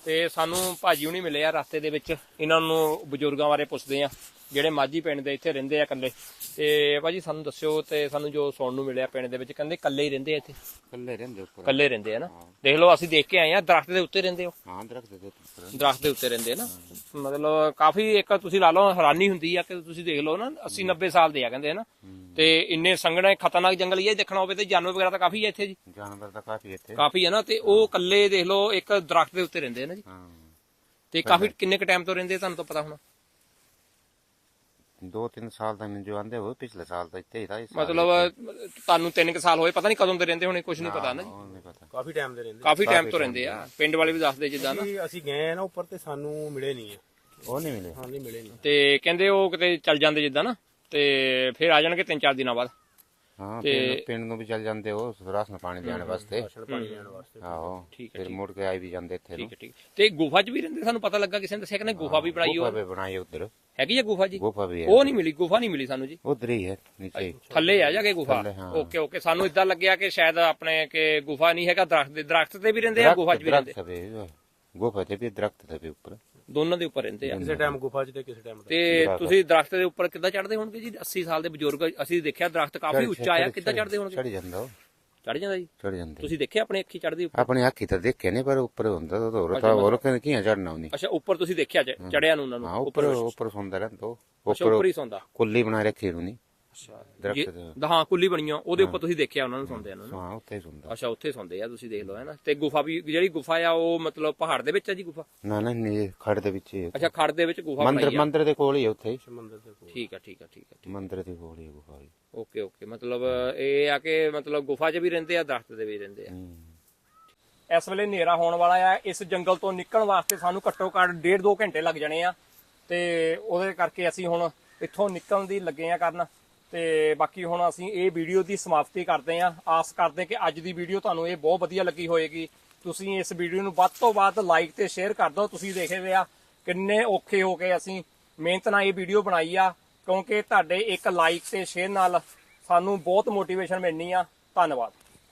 S1: ਤੇ ਸਾਨੂੰ ਭਾਜੀ ਹੁਣੀ ਮਿਲੇ ਆ ਰਸਤੇ ਦੇ ਵਿੱਚ। ਇਹਨਾਂ ਨੂੰ ਬਜ਼ੁਰਗਾਂ ਬਾਰੇ ਪੁੱਛਦੇ ਆ। ਜਿਹੜੇ ਮਾਝੀ ਪਿੰਡ ਦੇ ਇੱਥੇ ਰਹਿੰਦੇ ਆ ਇਕੱਲੇ। ਤੇ ਭਾਜੀ ਸਾਨੂੰ ਦੱਸਿਓ ਤੇ ਸਾਨੂੰ ਜੋ ਸੁਣਨ ਨੂੰ ਮਿਲਿਆ ਪਿੰਡ ਦੇ ਵਿੱਚ ਕਹਿੰਦੇ ਇਕੱਲੇ ਹੀ ਰਹਿੰਦੇ ਆ ਇੱਥੇ।
S3: ਕੱਲੇ ਰਹਿੰਦੇ ਉੱਪਰ।
S1: ਇਕੱਲੇ ਰਹਿੰਦੇ ਆ ਨਾ। ਦੇਖ ਲਓ ਅਸੀਂ ਦੇਖ ਕੇ ਆਏ ਆ ਦਰਖਤ ਦੇ ਉੱਤੇ ਰਹਿੰਦੇ ਹੋ।
S3: ਹਾਂ ਦਰਖਤ ਦੇ ਉੱਪਰ
S1: ਦਰਖਤ ਦੇ ਉੱਤੇ ਰਹਿੰਦੇ ਆ ਨਾ। ਮਤਲਬ ਕਾਫੀ ਇੱਕ ਤੁਸੀਂ ਲਾ ਲਓ ਹੈਰਾਨੀ ਹੁੰਦੀ ਆ ਕਿ ਤੁਸੀਂ ਦੇਖ ਲਓ ਨਾ 80 90 ਸਾਲ ਦੇ ਆ ਕਹਿੰਦੇ ਨਾ। ਤੇ ਇੰਨੇ ਸੰਘਣੇ ਖਤਰਨਾਕ ਜੰਗਲ ਹੀ ਆ ਦੇਖਣਾ ਹੋਵੇ ਤੇ ਜਾਨਵਰ ਵਗੈਰਾ ਤਾਂ ਕਾਫੀ ਆ ਇੱਥੇ ਜੀ।
S3: ਜਾਨਵਰ ਤਾਂ ਕਾਫੀ ਇੱਥੇ।
S1: ਕਾਫੀ ਆ ਨਾ ਤੇ ਉਹ ਇਕੱਲੇ ਦੇਖ ਲਓ ਇੱਕ ਦਰਖਤ ਦੇ ਉੱਤੇ ਰਹਿੰਦੇ ਆ ਨਾ ਜੀ।
S3: ਹਾਂ।
S1: ਤੇ ਕਾਫੀ ਕਿੰਨੇ ਕ ਟਾਈਮ ਤੋਂ ਰਹਿੰਦੇ ਤੁਹਾਨੂੰ ਤਾਂ ਪਤਾ ਹੋਣਾ।
S3: ਦੋ ਤਿੰਨ ਸਾਲ ਦਾ ਮੈਨੂੰ ਜੋ ਆਂਦੇ ਹੋਏ ਪਿਛਲੇ ਸਾਲ ਤਾਂ ਇੱਥੇ ਹੀ ਸਾਲ
S1: ਮਤਲਬ ਤੁਹਾਨੂੰ 3 ਕ ਸਾਲ ਹੋਏ ਪਤਾ ਨਹੀਂ ਕਦੋਂ ਦੇ ਰਹਿੰਦੇ ਹੋਣੇ ਕੁਝ ਨਹੀਂ ਪਤਾ ਨਾ ਜੀ।
S3: ਉਹ ਨਹੀਂ ਪਤਾ।
S6: ਕਾਫੀ ਟਾਈਮ ਦੇ ਰਹਿੰਦੇ।
S1: ਕਾਫੀ ਟਾਈਮ ਤੋਂ ਰਹਿੰਦੇ ਆ। ਪਿੰਡ ਵਾਲੇ ਵੀ ਦੱਸਦੇ ਜਿੱਦਾਂ ਨਾ।
S6: ਅਸੀਂ- ਅਸੀਂ ਗਏ ਆ ਨਾ ਉੱਪਰ ਤੇ ਸਾਨੂੰ ਮਿਲੇ ਨਹੀਂ ਆ।
S3: ਉਹ ਨਹੀਂ ਮਿਲੇ।
S6: ਹਾਂ ਨਹੀਂ ਮਿਲੇ ਨਹੀਂ
S1: ਤੇ ਕਹਿੰਦੇ ਉਹ ਕਿਤੇ ਚੱਲ ਜਾਂਦੇ ਜਿੱਦਾਂ ਨਾ ਤੇ ਫਿਰ ਆ ਜਾਣਗੇ 3-4 ਦਿਨਾਂ ਬਾਅਦ।
S3: ਹਾਂ
S1: ਤੇ-
S3: ਪਿੰਡ ਨੂੰ ਵੀ ਚੱਲ ਜਾਂਦੇ ਉਹ ਰਾਸ਼ਨ ਪਾਣੀ ਦੇਣ ਵਾਸਤੇ।
S6: ਰਾਸ਼ਨ ਪਾਣੀ ਲੈਣ ਵਾਸਤੇ।
S3: ਆਹੋ
S1: ਠੀਕ ਹੈ,
S3: ਫਿਰ ਮੁੜ ਕੇ ਆਈ ਵੀ ਜਾਂਦੇ ਇੱਥੇ ਨੂੰ।
S1: ਠੀਕ ਹੈ ਠੀਕ। ਹੈ। ਤੇ ਗੁਫਾ 'ਚ ਵੀ ਰਹਿੰਦੇ? ਸਾਨੂੰ ਪਤਾ ਲੱਗਾ ਕਿਸੇ ਨੇ ਦੱਸਿਆ ਕਿ ਨੇ ਗੁਫਾ ਵੀ ਬਣਾਈ
S3: ਗੁਫਾ
S1: ਉਹ?
S3: ਵੀ ਬਣਾਈ ਉਧਰ।
S1: ਹੈਗੀ ਆ ਗੁਫਾ ਜੀ?
S3: ਗੁਫਾ ਵੀ ਹੈ।
S1: ਉਹ ਨਹੀਂ ਮਿਲੀ ਗੁਫਾ ਨਹੀਂ ਮਿਲੀ ਸਾਨੂੰ ਜੀ।
S3: ਉਧਰ ਹੀ ਹੈ ਨੀਚੇ ਹੀ।
S1: ਥੱਲੇ ਆ ਜਾ ਕੇ ਗੁਫਾ?
S3: ਹਾਂ।
S1: Okay okay. ਸਾਨੂੰ ਇਦਾਂ ਲੱਗਿਆ ਕਿ ਸ਼ਾਇਦ ਆਪਣੇ ਕਿ ਗੁਫਾ ਨਹੀਂ ਹੈਗਾ ਦਰਖਤ ਦੇ ਦਰਖਤ ਤੇ ਵੀ ਰਹਿੰਦੇ ਆ ਗੁਫਾ 'ਚ ਵੀ ਰਹਿੰਦੇ
S3: ਗੁਫਾ ਤੇ ਵੀ ਦਰਖਤ ਤੇ ਵੀ ਉੱਪਰ।
S1: ਦੋਨਾਂ ਦੇ ਉੱਪਰ ਰਹਿੰਦੇ ਆ।
S6: ਕਿਸੇ ਟਾਈਮ ਗੁਫਾ 'ਚ ਤੇ ਕਿਸੇ ਟਾਈਮ
S1: ਤੇ ਤੁਸੀਂ ਦਰਖਤ ਦੇ ਉੱਪਰ ਕਿੱਦਾਂ ਚੜਦੇ ਹੋਣਗੇ ਜੀ? 80 ਸਾਲ ਦੇ ਬਜ਼ੁਰਗ ਅਸੀਂ ਦੇਖਿਆ ਦਰਖਤ ਕਾਫੀ ਉੱਚਾ ਆ ਕਿੱਦਾਂ ਚੜਦੇ ਹੋਣਗੇ?
S3: ਚੜ ਜਾਂਦਾ ਉਹ।
S1: ਚੜ ਜਾਂਦਾ ਜੀ?
S3: ਚੜ ਜਾਂਦੇ।
S1: ਤੁਸੀਂ ਦੇਖਿਆ ਆਪਣੀ ਅੱਖੀ ਚੜਦੀ ਉੱਪਰ?
S3: ਆਪਣੀ ਅੱਖੀ ਤਾਂ ਦੇਖੇ ਨਹੀਂ ਪਰ ਉੱਪਰ ਹੁੰਦਾ ਤਾਂ ਹੋਰ ਤਾਂ ਹੋਰ ਕਿਵੇਂ ਚੜਨਾ ਉਹਨੇ?
S1: ਅੱਛਾ ਉੱਪਰ ਤੁਸੀਂ ਦੇਖਿਆ ਚੜਿਆ ਨੂੰ ਉਹਨਾਂ
S3: ਹਾਂ
S1: ਨੂੰ
S3: ਉੱਪਰ ਉੱਪਰ ਸੌਂਦਾ ਰਹਿੰਦਾ ਉਹ।
S1: ਅੱਛਾ ਉੱਪਰ
S3: ਉੱਪਰ
S1: ਹੀ ਸੌਂਦਾ।
S3: ਕੁੱਲੀ ਬਣਾ ਰੱਖੀ ਉਹਨੇ।
S1: ਅੱਛਾ।
S3: ਦਰਖਤ ਤੇ।
S1: ਹਾਂ ਕੁੱਲੀ ਬਣੀ ਆ ਉਹਦੇ ਉੱਪਰ ਤੁਸੀਂ ਦੇਖਿਆ ਉਹਨਾਂ ਨੂੰ ਸੌਂਦੇ ਨੂੰ ਨਾ
S3: ਹਾਂ ਉੱਥੇ ਹੀ ਸੌਂਦਾ
S1: ਅੱਛਾ ਉੱਥੇ ਸੌਂਦੇ ਆ ਤੁਸੀਂ ਦੇਖ ਲਓ ਹੈ ਨਾ। ਤੇ ਗੁਫਾ ਵੀ ਜਿਹੜੀ ਗੁਫਾ ਆ ਉਹ ਮਤਲਬ ਪਹਾੜ ਦੇ ਵਿੱਚ ਆ ਜੀ ਗੁਫਾ?
S3: ਨਾ ਨਾ ਨਹੀਂ ਖੜ ਦੇ ਵਿੱਚ ਹੀ।
S1: ਅੱਛਾ ਖੜ ਦੇ ਵਿੱਚ ਗੁਫਾ
S3: ਮੰਦਰ
S1: ਬਣਾਈ ਆ।
S3: ਮੰਦਰ ਦੇ ਕੋਲ ਹੀ ਹੈ ਉੱਥੇ ਹੀ।
S6: ਮੰਦਰ ਦੇ ਕੋਲ।
S1: ਠੀਕ ਆ ਠੀਕ ਆ ਠੀਕ ਆ
S3: ਮੰਦਰ ਦੇ ਕੋਲ ਹੀ ਹੈ ਗੁਫਾ ਵੀ
S1: ਓਕੇ ਓਕੇ ਮਤਲਬ ਇਹ ਆ ਕਿ ਮਤਲਬ ਗੁਫਾ 'ਚ ਵੀ ਰਹਿੰਦੇ ਆ ਦਰਖਤ ਦੇ ਵੀ ਰਹਿੰਦੇ ਆ।
S3: ਹੂੰ।
S1: ਇਸ ਵੇਲੇ ਹਨੇਰਾ ਹੋਣ ਵਾਲਾ ਆ ਇਸ ਜੰਗਲ ਤੋਂ ਨਿਕਲਣ ਵਾਸਤੇ ਸਾਨੂੰ ਘੱਟੋ ਘੱਟ ਡੇਢ ਦੋ ਘੰਟੇ ਲੱਗ ਜਾਣੇ ਆ। ਤੇ ਉਹਦੇ ਕਰਕੇ ਅਸੀਂ ਹੁਣ ਇੱਥੋਂ ਨਿਕਲਣ ਦੀ ਲੱਗੇ ਆ ਕਰਨ। ਤੇ ਬਾਕੀ ਹੁਣ ਅਸੀਂ ਇਹ ਵੀਡੀਓ ਦੀ ਸਮਾਪਤੀ ਕਰਦੇ ਹਾਂ। ਆਸ ਕਰਦੇ ਕਿ ਅੱਜ ਦੀ ਵੀਡੀਓ ਤੁਹਾਨੂੰ ਇਹ ਬਹੁਤ ਵਧੀਆ ਲੱਗੀ ਹੋਏਗੀ। ਤੁਸੀਂ ਇਸ ਵੀਡੀਓ ਨੂੰ ਵੱਧ ਤੋਂ ਵੱਧ ਲਾਈਕ ਤੇ ਸ਼ੇਅਰ ਕਰ ਦਿਓ। ਤੁਸੀਂ ਦੇਖੇ ਆ ਕਿੰਨੇ ਔਖੇ ਹੋ ਕੇ ਅਸੀਂ। ਮਿਹਨਤ ਨਾਲ ਇਹ ਵੀਡੀਓ ਬਣਾਈ ਆ, ਕਿਉਂਕਿ ਤੁਹਾਡੇ ਇੱਕ ਲਾਈਕ ਤੇ ਸ਼ੇਅਰ ਨਾਲ ਸਾਨੂੰ ਬਹੁਤ ਮੋਟੀਵੇਸ਼ਨ ਮਿਲਣੀ ਆ। ਧੰਨਵਾਦ।